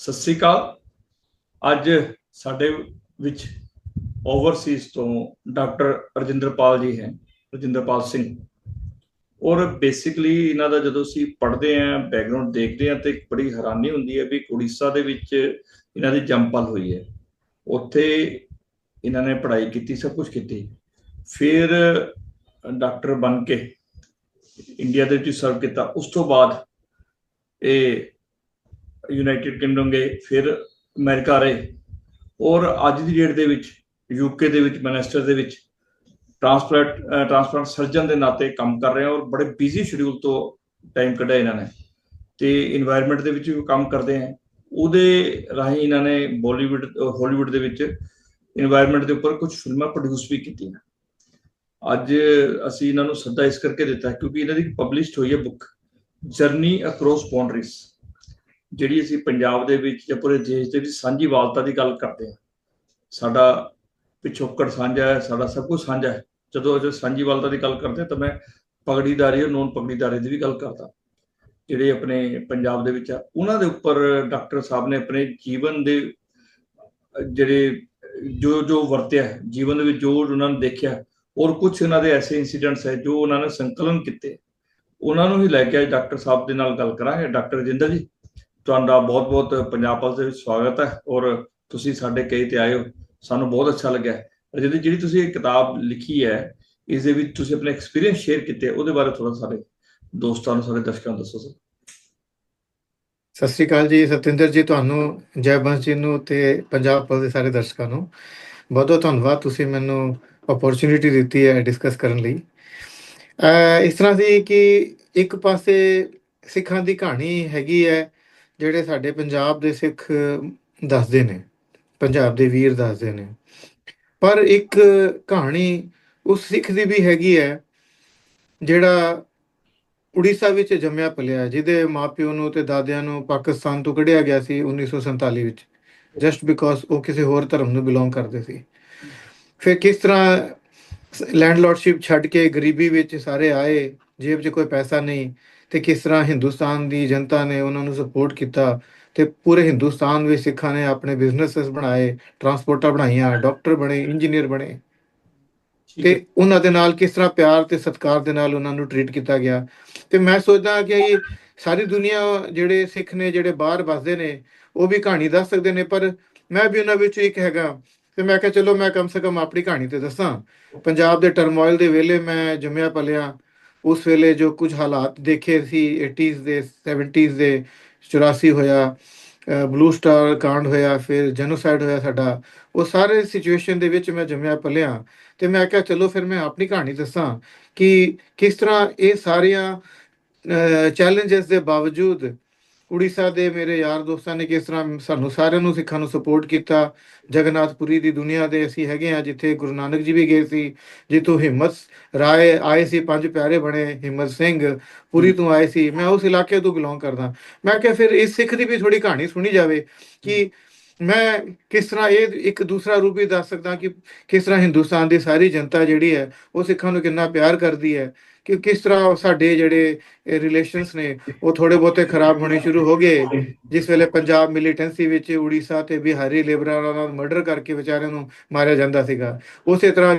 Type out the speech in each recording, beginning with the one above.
ਸਤਿ ਸ੍ਰੀ ਅਕਾਲ। ਅੱਜ ਸਾਡੇ ਵਿੱਚ ਓਵਰਸੀਜ਼ ਤੋਂ ਡਾਕਟਰ ਰਜਿੰਦਰਪਾਲ ਜੀ ਹੈ, ਰਜਿੰਦਰਪਾਲ ਸਿੰਘ। ਔਰ ਬੇਸਿਕਲੀ ਇਹਨਾਂ ਦਾ ਜਦੋਂ ਅਸੀਂ ਪੜ੍ਹਦੇ ਆਂ ਬੈਕਗ੍ਰਾਉਂਡ ਦੇਖਦੇ ਆਂ ਤੇ ਇੱਕ ਬੜੀ ਹੈਰਾਨੀ ਹੁੰਦੀ ਹੈ ਵੀ ਉੜੀਸਾ ਦੇ ਵਿੱਚ ਇਹਨਾਂ ਦੀ ਜੰਮਪਲ ਹੋਈ ਹੈ। ਉੱਥੇ ਇਹਨਾਂ ਨੇ ਪੜ੍ਹਾਈ ਕੀਤੀ, ਸਭ ਕੁਝ ਕੀਤੀ। ਫਿਰ ਡਾਕਟਰ ਬਣ ਕੇ ਇੰਡੀਆ ਦੇ ਵਿੱਚ ਸਰਵ ਕੀਤਾ। ਉਸ ਤੋਂ ਬਾਅਦ ਇਹ ਯੂਨਾਈਟਿਡ ਕਿੰਗਡਮ ਗਏ, ਫਿਰ ਅਮਰੀਕਾ ਰਹੇ। ਔਰ ਅੱਜ ਦੀ ਡੇਟ ਦੇ ਵਿੱਚ ਯੂਕੇ ਦੇ ਵਿੱਚ ਮੈਨਸਟਰ ਦੇ ਵਿੱਚ ਟ੍ਰਾਂਸਪਲਾਂਟ ਟ੍ਰਾਂਸਪਲਾਂਟ ਸਰਜਨ ਦੇ ਨਾਤੇ ਕੰਮ ਕਰ ਰਹੇ ਹਾਂ ਔਰ ਬੜੇ ਬਿਜ਼ੀ ਸ਼ਡਿਊਲ ਤੋਂ ਟਾਈਮ ਕੱਢਿਆ ਇਹਨਾਂ ਨੇ। ਤੇ এনवायरमेंट ਦੇ ਵਿੱਚ ਵੀ ਕੰਮ ਕਰਦੇ ਆ। ਉਹਦੇ ਰਾਹੀਂ ਇਹਨਾਂ ਨੇ ਬਾਲੀਵੁੱਡ ਹਾਲੀਵੁੱਡ ਦੇ ਵਿੱਚ এনवायरमेंट ਦੇ ਉੱਪਰ ਕੁਝ ਫਿਲਮਾਂ ਪ੍ਰੋਡਿਊਸ ਵੀ ਕੀਤੀਆਂ। ਅੱਜ ਅਸੀਂ ਇਹਨਾਂ ਨੂੰ ਸੱਦਾ ਇਸ ਕਰਕੇ ਦਿੱਤਾ ਕਿਉਂਕਿ ਇਹਨਾਂ ਦੀ ਪਬਲਿਸ਼ਡ ਹੋਈ ਹੈ ਬੁੱਕ ਜਰਨੀ ਅਕ੍ਰੋਸ ਬਾਉਂਡਰੀਜ਼ ਜਿਹੜੀ ਅਸੀਂ ਪੰਜਾਬ ਦੇ ਵਿੱਚ ਜਾਂ ਪੂਰੇ ਦੇਸ਼ ਦੇ ਵਿੱਚ ਸਾਂਝੀ ਵਾਲਤਾ ਦੀ ਗੱਲ ਕਰਦੇ ਹਾਂ, ਸਾਡਾ ਪਿਛੋਕੜ ਸਾਂਝਾ ਹੈ, ਸਾਡਾ ਸਭ ਕੁਝ ਸਾਂਝਾ ਹੈ। ਜਦੋਂ ਅਸੀਂ ਸਾਂਝੀ ਵਾਲਤਾ ਦੀ ਗੱਲ ਕਰਦੇ ਹਾਂ, ਤਾਂ ਮੈਂ ਪਗੜੀਦਾਰੀ ਔਰ ਨੋਨ ਪਗੜੀਦਾਰੀ ਦੀ ਵੀ ਗੱਲ ਕਰਦਾ। ਜਿਹੜੇ ਆਪਣੇ ਪੰਜਾਬ ਦੇ ਵਿੱਚ ਆ, ਉਹਨਾਂ ਦੇ ਉੱਪਰ ਡਾਕਟਰ ਸਾਹਿਬ ਨੇ ਆਪਣੇ ਜੀਵਨ ਦੇ, ਜਿਹੜੇ ਜੋ ਜੋ ਵਰਤਿਆ ਜੀਵਨ ਦੇ ਵਿੱਚ ਜੋ ਉਹਨਾਂ ਨੇ ਦੇਖਿਆ, ਔਰ ਕੁਝ ਇਹਨਾਂ ਦੇ ਐਸੇ ਇਨਸੀਡੈਂਟਸ ਹੈ, ਜੋ ਉਹਨਾਂ ਨੇ ਸੰਕਲਨ ਕੀਤੇ। ਉਹਨਾਂ ਨੂੰ ਹੀ ਲੈ ਕੇ ਅੱਜ ਡਾਕਟਰ ਸਾਹਿਬ ਦੇ ਨਾਲ ਗੱਲ ਕਰਾਂਗੇ। ਡਾਕਟਰ ਰਜਿੰਦਰ ਜੀ ਤੁਹਾਡਾ ਬਹੁਤ-ਬਹੁਤ ਪੰਜਾਬ ਪਲਸ ਦੇ ਵਿੱਚ ਸਵਾਗਤ ਹੈ ਔਰ ਤੁਸੀਂ ਸਾਡੇ ਕਈ ਤੇ ਆਏ ਹੋ। ਸਾਨੂੰ ਬਹੁਤ ਅੱਛਾ ਲੱਗਿਆ। ਜਿਹੜੀ ਜਿਹੜੀ ਤੁਸੀਂ ਇਹ ਕਿਤਾਬ ਲਿਖੀ ਹੈ ਇਸ ਦੇ ਵਿੱਚ ਤੁਸੀਂ ਆਪਣਾ ਐਕਸਪੀਰੀਅੰਸ ਸ਼ੇਅਰ ਕੀਤੇ, ਉਹਦੇ ਬਾਰੇ ਥੋੜਾ ਸਾਡੇ ਦੋਸਤਾਂ ਨੂੰ, ਸਾਡੇ ਦਰਸ਼ਕਾਂ ਨੂੰ ਦੱਸੋ ਸਰ। ਸਤਿ ਸ਼੍ਰੀ ਅਕਾਲ ਜੀ, ਸਤਿੰਦਰ ਜੀ, ਤੁਹਾਨੂੰ, ਜੈ ਬੰਸ ਜੀ ਨੂੰ ਤੇ ਪੰਜਾਬ ਪੁਲਿਸ ਦੇ ਸਾਰੇ ਦਰਸ਼ਕਾਂ ਨੂੰ ਬਹੁਤ ਬਹੁਤ ਧੰਨਵਾਦ ਤੁਸੀਂ ਮੈਨੂੰ ਅਪੋਰਚੁਨਿਟੀ ਦਿੱਤੀ ਹੈ ਡਿਸਕਸ ਕਰਨ ਲਈ। ਇਸ ਤਰ੍ਹਾਂ ਸੀ ਕਿ ਇੱਕ ਪਾਸੇ ਸਿੱਖਾਂ ਦੀ ਕਹਾਣੀ ਹੈਗੀ ਹੈ ਜਿਹੜੇ ਸਾਡੇ ਪੰਜਾਬ ਦੇ ਸਿੱਖ ਦੱਸਦੇ ਨੇ, ਪੰਜਾਬ ਦੇ ਵੀਰ ਦੱਸਦੇ ਨੇ। ਪਰ ਇੱਕ ਕਹਾਣੀ ਉਸ ਸਿੱਖ ਦੀ ਵੀ ਹੈਗੀ ਹੈ, ਜਿਹੜਾ ਉੜੀਸਾ ਵਿੱਚ ਜੰਮਿਆ ਪਲਿਆ, ਜਿਹਦੇ ਮਾਪਿਓ ਨੂੰ ਤੇ ਦਾਦਿਆਂ ਨੂੰ ਪਾਕਿਸਤਾਨ ਤੋਂ ਕੱਢਿਆ ਗਿਆ ਸੀ 1947 ਵਿੱਚ ਜਸਟ ਬਿਕੋਜ਼ ਉਹ ਕਿਸੇ ਹੋਰ ਧਰਮ ਨੂੰ ਬਿਲੋਂਗ ਕਰਦੇ ਸੀ। ਫਿਰ ਕਿਸ ਤਰ੍ਹਾਂ ਲੈਂਡਲੋਰਡਸ਼ਿਪ ਛੱਡ ਕੇ ਗਰੀਬੀ ਵਿੱਚ ਸਾਰੇ ਆਏ, ਜੇਬ 'ਚ ਕੋਈ ਪੈਸਾ ਨਹੀਂ ਤੇ ਕਿਸ ਤਰ੍ਹਾਂ ਹਿੰਦੁਸਤਾਨ ਦੀ ਜਨਤਾ ਨੇ ਉਹਨਾਂ ਨੂੰ ਸਪੋਰਟ ਕੀਤਾ ਤੇ ਪੂਰੇ ਹਿੰਦੁਸਤਾਨ ਵਿੱਚ ਸਿੱਖਾਂ ਨੇ ਆਪਣੇ ਬਿਜ਼ਨੈਸਸ ਬਣਾਏ ਟਰਾਂਸਪੋਰਟਾਂ ਬਣਾਈਆਂ ਡਾਕਟਰ ਬਣੇ ਇੰਜੀਨੀਅਰ ਬਣੇ। ਤੇ ਉਹਨਾਂ ਦੇ ਨਾਲ ਕਿਸ ਤਰ੍ਹਾਂ ਪਿਆਰ ਤੇ ਸਤਿਕਾਰ ਦੇ ਨਾਲ ਉਹਨਾਂ ਨੂੰ ਟ੍ਰੀਟ ਕੀਤਾ ਗਿਆ। ਤੇ ਮੈਂ ਸੋਚਦਾ ਕਿ ਇਹ ਸਾਰੀ ਦੁਨੀਆ ਜਿਹੜੇ ਸਿੱਖ ਨੇ ਜਿਹੜੇ ਬਾਹਰ ਵਸਦੇ ਨੇ ਉਹ ਵੀ ਕਹਾਣੀ ਦੱਸ ਸਕਦੇ ਨੇ ਪਰ ਮੈਂ ਵੀ ਉਹਨਾਂ ਵਿੱਚੋਂ ਇੱਕ ਹੈਗਾ। ਤੇ ਮੈਂ ਕਿਹਾ ਚਲੋ ਮੈਂ ਕਮ ਸੇ ਕਮ ਆਪਣੀ ਕਹਾਣੀ ਤੇ ਦੱਸਾਂ। ਪੰਜਾਬ ਦੇ ਟਰਮੋਇਲ ਦੇ ਵੇਲੇ ਮੈਂ ਜੰਮਿਆ ਪਲਿਆ ਉਸ ਵੇਲੇ ਜੋ ਕੁਝ ਹਾਲਾਤ ਦੇਖੇ ਸੀ 80s ਦੇ 70s ਦੇ 84 ਹੋਇਆ ਬਲੂ ਸਟਾਰ ਕਾਂਡ ਹੋਇਆ, ਫਿਰ ਜੈਨੋਸਾਈਡ ਹੋਇਆ ਸਾਡਾ, ਉਹ ਸਾਰੇ ਸਿਚੁਏਸ਼ਨ ਦੇ ਵਿੱਚ ਮੈਂ ਜੰਮਿਆ ਪਲਿਆ। ਤੇ ਮੈਂ ਕਿਹਾ, ਚਲੋ ਫਿਰ ਮੈਂ ਆਪਣੀ ਕਹਾਣੀ ਦੱਸਾਂ ਕਿ ਕਿਸ ਤਰ੍ਹਾਂ ਇਹ ਸਾਰੀਆਂ ਚੈਲੰਜਸ ਦੇ ਬਾਵਜੂਦ ਉੜੀਸਾ ਦੇ ਮੇਰੇ ਯਾਰ ਦੋਸਤਾਂ ਨੇ ਕਿਸ ਤਰ੍ਹਾਂ ਸਾਨੂੰ ਸਾਰਿਆਂ ਨੂੰ ਸਿੱਖਾਂ ਨੂੰ ਸਪੋਰਟ ਕੀਤਾ। ਜਗਨਨਾਥਪੁਰੀ ਦੀ ਦੁਨੀਆ ਦੇ ਅਸੀਂ ਹੈਗੇ ਆ ਜਿੱਥੇ ਗੁਰੂ ਨਾਨਕ ਜੀ ਵੀ ਗਏ ਸੀ ਜਿੱਥੋਂ ਹਿੰਮਤ ਰਾਏ ਆਏ ਸੀ ਪੰਜ ਪਿਆਰੇ ਬਣੇ ਹਿੰਮਤ ਸਿੰਘ ਪੁਰੀ ਤੋਂ ਆਏ ਸੀ। ਮੈਂ ਉਸ ਇਲਾਕੇ ਤੋਂ ਬਿਲੋਂਗ ਕਰਦਾ। ਮੈਂ ਕਿਹਾ ਫਿਰ ਇਸ ਸਿੱਖ ਦੀ ਵੀ ਥੋੜੀ ਕਹਾਣੀ ਸੁਣੀ ਜਾਵੇ ਕਿ ਮੈਂ ਕਿਸ ਤਰ੍ਹਾਂ ਇਹ ਇੱਕ ਦੂਸਰਾ ਰੂਪ ਵੀ ਦੱਸ ਸਕਦਾ ਕਿ ਕਿਸ ਤਰ੍ਹਾਂ ਹਿੰਦੁਸਤਾਨ ਦੀ ਸਾਰੀ ਜਨਤਾ ਜਿਹੜੀ ਹੈ ਉਹ ਸਿੱਖਾਂ ਨੂੰ ਕਿੰਨਾ ਪਿਆਰ ਕਰਦੀ ਹੈ। ਕਿ ਕਿਸ ਤਰ੍ਹਾਂ ਸਾਡੇ ਜਿਹੜੇ ਰਿਲੇਸ਼ਨਸ ਨੇ, ਉਹ ਥੋੜੇ ਬਹੁਤੇ ਖਰਾਬ ਹੋਣੇ ਸ਼ੁਰੂ ਹੋ ਗਏ। ਜਿਸ ਵੇਲੇ ਪੰਜਾਬ ਮਿਲੀਟੈਂਸੀ ਵਿੱਚ ਉੜੀਸਾ ਤੇ ਬਿਹਾਰੀ ਲੇਬਰਾਂ ਨਾਲ ਮਰਡਰ ਕਰਕੇ ਵਿਚਾਰਿਆਂ ਨੂੰ ਮਾਰਿਆ ਜਾਂਦਾ ਸੀਗਾ। ਉਸੇ ਤਰ੍ਹਾਂ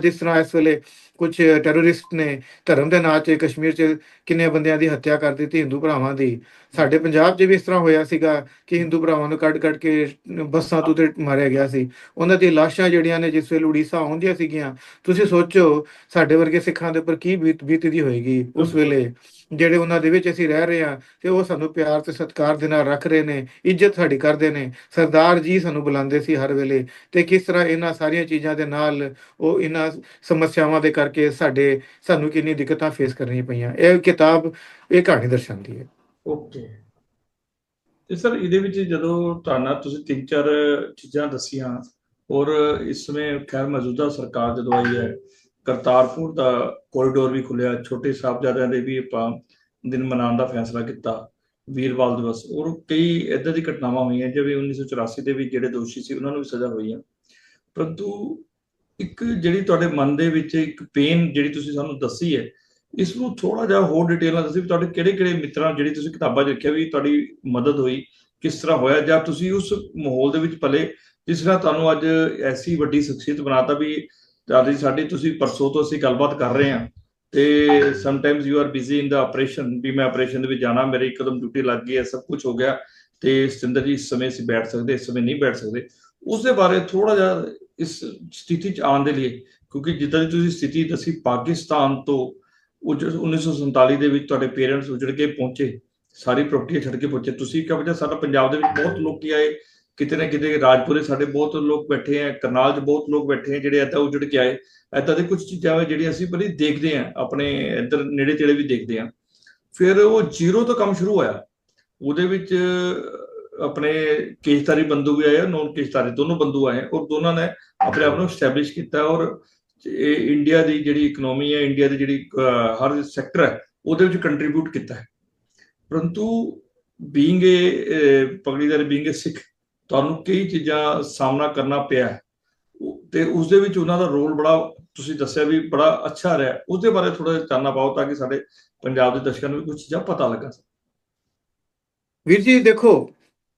ਜਿਸ ਤਰ੍ਹਾਂ ਇਸ ਵੇਲੇ ਕੁਝ ਟੈਰਰਿਸਟ ਨੇ ਧਰਮ ਦੇ ਨਾਂ 'ਚ ਕਸ਼ਮੀਰ 'ਚ ਕਿੰਨੇ ਬੰਦਿਆਂ ਦੀ ਹੱਤਿਆ ਕਰ ਦਿੱਤੀ ਹਿੰਦੂ ਭਰਾਵਾਂ ਦੀ। ਸਾਡੇ ਪੰਜਾਬ 'ਚ ਵੀ ਇਸ ਤਰ੍ਹਾਂ ਹੋਇਆ ਸੀਗਾ ਕਿ ਹਿੰਦੂ ਭਰਾਵਾਂ ਨੂੰ ਕੱਢ-ਕੱਢ ਕੇ ਬੱਸਾਂ ਤੋਂ ਤੇ ਮਾਰਿਆ ਗਿਆ ਸੀ। ਉਹਨਾਂ ਦੀ ਲਾਸ਼ਾਂ ਜਿਹੜੀਆਂ ਨੇ ਜਿਸ ਵੇਲੇ ਉੜੀਸਾ ਆਉਂਦੀਆਂ ਸੀਗੀਆਂ, ਤੁਸੀਂ ਸੋਚੋ ਸਾਡੇ ਵਰਗੇ ਸਿੱਖਾਂ ਦੇ ਉੱਪਰ ਕੀ ਬੀਤ ਬੀਤਦੀ ਹੋਏਗੀ ਉਸ ਵੇਲੇ। ਜਿਹੜੇ ਉਹਨਾਂ ਦੇ ਵਿੱਚ ਅਸੀਂ ਰਹਿ ਰਹੇ ਹਾਂ ਤੇ ਉਹ ਸਾਨੂੰ ਪਿਆਰ ਤੇ ਸਤਿਕਾਰ ਦੇ ਨਾਲ ਰੱਖ ਰਹੇ ਨੇ, ਇੱਜ਼ਤ ਸਾਡੀ ਕਰਦੇ ਨੇ, ਸਰਦਾਰ ਜੀ ਸਾਨੂੰ ਬੁਲਾਉਂਦੇ ਸੀ ਹਰ ਵੇਲੇ ਤੇ ਕਿਸ ਤਰ੍ਹਾਂ ਇਹਨਾਂ ਸਾਰੀਆਂ ਚੀਜ਼ਾਂ ਦੇ ਨਾਲ ਉਹ ਇਹਨਾਂ ਸਮੱਸਿਆਵਾਂ ਦੇ ਕਰਕੇ ਸਾਡੇ, ਸਾਨੂੰ ਕਿੰਨੀ ਦਿੱਕਤਾਂ ਫੇਸ ਕਰਨੀਆਂ ਪਈਆਂ। ਇਹ ਕਿਤਾਬ, ਇਹ ਕਹਾਣੀ ਦਰਸਾਉਂਦੀ ਹੈ। ਓਕੇ। ਤੇ ਸਰ, ਇਹਦੇ ਵਿੱਚ ਜਦੋਂ ਤੁਹਾਨੂੰ ਤੁਸੀਂ ਤਿੰਨ ਚਾਰ ਚੀਜ਼ਾਂ ਦੱਸੀਆਂ ਔਰ ਇਸ ਸਮੇਂ ਖੈਰ ਮੌਜੂਦਾ ਸਰਕਾਰ ਜਦੋਂ ਆਈ ਹੈ ਕਰਤਾਰਪੁਰ ਦਾ ਕੋਰੀਡੋਰ ਵੀ ਖੁੱਲਿਆ ਛੋਟੇ ਸਾਹਿਬਜ਼ਾਦਿਆਂ ਦੇ ਵੀ ਆਪਾਂ ਦਿਨ ਮਨਾਉਣ ਦਾ ਫੈਸਲਾ ਕੀਤਾ, ਵੀਰਵਾਲ ਦਿਵਸ। ਔਰ ਕਈ ਇਦਾਂ ਦੀ ਘਟਨਾਵਾਂ ਹੋਈਆਂ, ਜਿਵੇਂ 1984 ਦੇ ਵਿੱਚ ਜਿਹੜੇ ਦੋਸ਼ੀ ਸੀ, ਉਹਨਾਂ ਨੂੰ ਵੀ ਸਜ਼ਾ ਹੋਈ ਹੈ ਪਰੰਤੂ ਇੱਕ ਜਿਹੜੀ ਤੁਹਾਡੇ ਮਨ ਦੇ ਵਿੱਚ ਇੱਕ ਪੇਨ ਜਿਹੜੀ ਤੁਸੀਂ ਸਾਨੂੰ ਦੱਸੀ ਹੈ, ਇਸ ਨੂੰ ਥੋੜਾ ਜਿਹਾ ਹੋਰ ਡਿਟੇਲ ਨਾਲ ਦੱਸੀ ਵੀ ਤੁਹਾਡੇ ਕਿਹੜੇ ਕਿਹੜੇ ਮਿੱਤਰਾਂ, ਜਿਹੜੀ ਤੁਸੀਂ ਕਿਤਾਬਾਂ 'ਚ ਰੱਖਿਆ ਵੀ ਤੁਹਾਡੀ ਮਦਦ ਹੋਈ, ਕਿਸ ਤਰ੍ਹਾਂ ਹੋਇਆ, ਜਾਂ ਤੁਸੀਂ ਉਸ ਮਾਹੌਲ ਦੇ ਵਿੱਚ ਪਲੇ, ਜਿਸ ਨਾਲ ਤੁਹਾਨੂੰ ਅੱਜ ਐਸੀ ਵੱਡੀ ਸ਼ਖਸੀਅਤ ਬਣਾਤਾ ਵੀ ਦਾਦੀ ਸਾਡੀ ਤੁਸੀਂ ਪਰਸੋਂ ਤੋਂ ਅਸੀਂ ਗੱਲਬਾਤ ਕਰ ਰਹੇ ਹਾਂ ਤੇ sometimes you are busy in the operation ਵੀ ਮੈਂ ਆਪਰੇਸ਼ਨ ਦੇ ਵਿੱਚ ਜਾਣਾ, ਮੇਰੇ ਇੱਕਦਮ ਡਿਊਟੀ ਲੱਗ ਗਈ ਹੈ, ਸਭ ਕੁਝ ਹੋ ਗਿਆ ਤੇ ਸਤਿੰਦਰ ਜੀ, ਇਸ ਸਮੇਂ ਅਸੀਂ ਬੈਠ ਸਕਦੇ, ਇਸ ਸਮੇਂ ਨਹੀਂ ਬੈਠ ਸਕਦੇ। ਉਸ ਦੇ ਬਾਰੇ ਥੋੜਾ ਜਿਹਾ ਇਸ ਸਥਿਤੀ ਚ ਆਉਣ ਦੇ ਲਈ, ਕਿਉਂਕਿ ਜਿੱਦਾਂ ਦੀ ਤੁਸੀਂ ਸਥਿਤੀ ਦੱਸੀ, ਪਾਕਿਸਤਾਨ ਤੋਂ ਉਹ ਜੋ 1947 ਦੇ ਵਿੱਚ ਤੁਹਾਡੇ ਪੇਰੈਂਟਸ ਉਜੜ ਕੇ ਪਹੁੰਚੇ, ਸਾਰੀ ਪ੍ਰਾਪਰਟੀ ਛੱਡ ਕੇ ਪਹੁੰਚੇ। ਤੁਸੀਂ ਕਿਹਾ ਵਜਾ ਸਾਡਾ ਪੰਜਾਬ ਦੇ ਵਿੱਚ ਬਹੁਤ ਲੋਕੀ ਆਏ ਕਿਤੇ ਨਾ ਕਿਤੇ ਰਾਜਪੁਰੇ ਸਾਡੇ ਬਹੁਤ ਲੋਕ ਬੈਠੇ ਆ, ਕਰਨਾਲ 'ਚ ਬਹੁਤ ਲੋਕ ਬੈਠੇ ਆ ਜਿਹੜੇ ਏਦਾਂ ਉਜੜ ਕੇ ਆਏ। ਏਦਾਂ ਦੇ ਕੁਝ ਚੀਜ਼ਾਂ ਵਾ ਜਿਹੜੀਆਂ ਅਸੀਂ ਬੜੀ ਦੇਖਦੇ ਆ, ਆਪਣੇ ਇੱਧਰ ਨੇੜੇ ਤੇੜੇ ਵੀ ਦੇਖਦੇ ਆ। ਫਿਰ ਉਹ ਜ਼ੀਰੋ ਤੋਂ ਕੰਮ ਸ਼ੁਰੂ ਹੋਇਆ। ਉਹਦੇ ਵਿੱਚ ਆਪਣੇ ਕੇਸ਼ਤਾਰੀ ਬੰਦੂ ਵੀ ਆਏ ਨੌਨ ਕੇਸ਼ਤਾਰੀ ਦੋਨੋਂ ਬੰਦੂ ਆਏ ਔਰ ਦੋਨਾਂ ਨੇ ਆਪਣੇ ਆਪ ਨੂੰ ਸਟੈਬਲਿਸ਼ ਕੀਤਾ ਔਰ ਇਹ ਇੰਡੀਆ ਦੀ ਜਿਹੜੀ ਇਕਨੋਮੀ ਹੈ ਇੰਡੀਆ ਦੀ ਜਿਹੜੀ ਹਰ ਸੈਕਟਰ ਹੈ, ਉਹਦੇ ਵਿੱਚ ਕੰਟਰੀਬਿਊਟ ਕੀਤਾ ਹੈ। ਪਰੰਤੂ ਬੀਇੰਗ ਏ ਪਗੜੀਦਾਰ ਬੀਇੰਗ ਏ ਸਿੱਖ ਤੁਹਾਨੂੰ ਕਈ ਚੀਜ਼ਾਂ ਸਾਹਮਣਾ ਕਰਨਾ ਪਿਆ ਤੇ ਉਸ ਦੇ ਵਿੱਚ ਉਹਨਾਂ ਦਾ ਰੋਲ ਬੜਾ ਤੁਸੀਂ ਦੱਸਿਆ ਵੀ ਬੜਾ ਅੱਛਾ ਰਿਹਾ। ਉਸ ਦੇ ਬਾਰੇ ਥੋੜਾ ਜਿਹਾ ਚਾਨਣਾ ਪਾਓ ਤਾਂ ਕਿ ਸਾਡੇ ਪੰਜਾਬ ਦੇ ਦਰਸ਼ਕਾਂ ਨੂੰ ਵੀ ਕੁਝ ਚੀਜ਼ਾਂ ਪਤਾ ਲੱਗਾ ਵੀਰ ਜੀ, ਦੇਖੋ,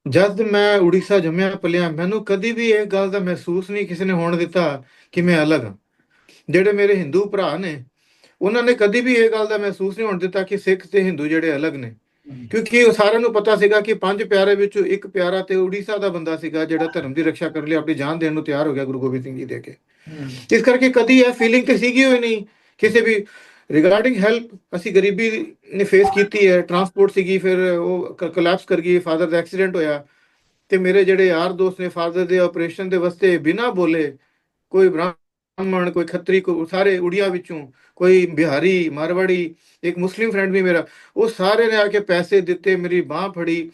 ਜਦ ਮੈਂ ਉੜੀਸਾ ਜੰਮਿਆ ਪਲਿਆ ਮੈਨੂੰ ਕਦੀ ਵੀ ਇਹ ਗੱਲ ਦਾ ਮਹਿਸੂਸ ਨਹੀਂ ਕਿਸੇ ਨੇ ਹੋਣ ਦਿੱਤਾ ਕਿ ਮੈਂ ਅਲੱਗ ਹਾਂ। ਜਿਹੜੇ ਮੇਰੇ ਹਿੰਦੂ ਭਰਾ ਨੇ, ਉਹਨਾਂ ਨੇ ਕਦੀ ਵੀ ਇਹ ਗੱਲ ਦਾ ਮਹਿਸੂਸ ਨਹੀਂ ਹੋਣ ਦਿੱਤਾ ਕਿ ਸਿੱਖ ਤੇ ਹਿੰਦੂ ਜਿਹੜੇ ਅਲੱਗ ਨੇ। ਕਿਉਂਕਿ ਉਹ ਸਾਰਿਆਂ ਨੂੰ ਪਤਾ ਸੀਗਾ ਕਿ ਪੰਜ ਪਿਆਰੇ ਵਿੱਚੋਂ ਇੱਕ ਪਿਆਰਾ ਤੇ ਉੜੀਸਾ ਦਾ ਬੰਦਾ ਸੀਗਾ ਜਿਹੜਾ ਧਰਮ ਦੀ ਰੱਖਿਆ ਕਰਨ ਲਈ ਆਪਣੀ ਜਾਨ ਦੇਣ ਨੂੰ ਤਿਆਰ ਹੋ ਗਿਆ ਗੁਰੂ ਗੋਬਿੰਦ ਸਿੰਘ ਜੀ ਦੇ ਕੇ ਇਸ ਕਰਕੇ ਕਦੀ ਇਹ ਫੀਲਿੰਗ ਤੇ ਸੀਗੀ ਹੋਈ ਨਹੀਂ ਕਿਸੇ ਵੀ। ਰਿਗਾਰਡਿੰਗ ਹੈਲਪ ਅਸੀਂ ਗਰੀਬੀ ਨੇ ਫੇਸ ਕੀਤੀ ਹੈ ਟਰਾਂਸਪੋਰਟ ਸੀਗੀ ਫਿਰ ਉਹ ਕੋਲੈਪਸ ਕਰ ਗਈ ਫਾਦਰ ਦਾ ਐਕਸੀਡੈਂਟ ਹੋਇਆ। ਤੇ ਮੇਰੇ ਜਿਹੜੇ ਯਾਰ ਦੋਸਤ ਨੇ ਫਾਦਰ ਦੇ ਆਪਰੇਸ਼ਨ ਦੇ ਵਾਸਤੇ ਬਿਨਾ ਬੋਲੇ ਕੋਈ ਬ੍ਰਾਹਮਣ ਕੋਈ ਖੱਤਰੀ ਕੋਈ ਸਾਰੇ ਉੜੀਆ ਵਿੱਚੋਂ, ਕੋਈ ਬਿਹਾਰੀ, ਮਾਰਵਾੜੀ, ਇੱਕ ਮੁਸਲਿਮ ਫਰੈਂਡ ਵੀ ਮੇਰਾ, ਉਹ ਸਾਰੇ ਨੇ ਆ ਕੇ ਪੈਸੇ ਦਿੱਤੇ, ਮੇਰੀ ਬਾਹ ਫੜੀ।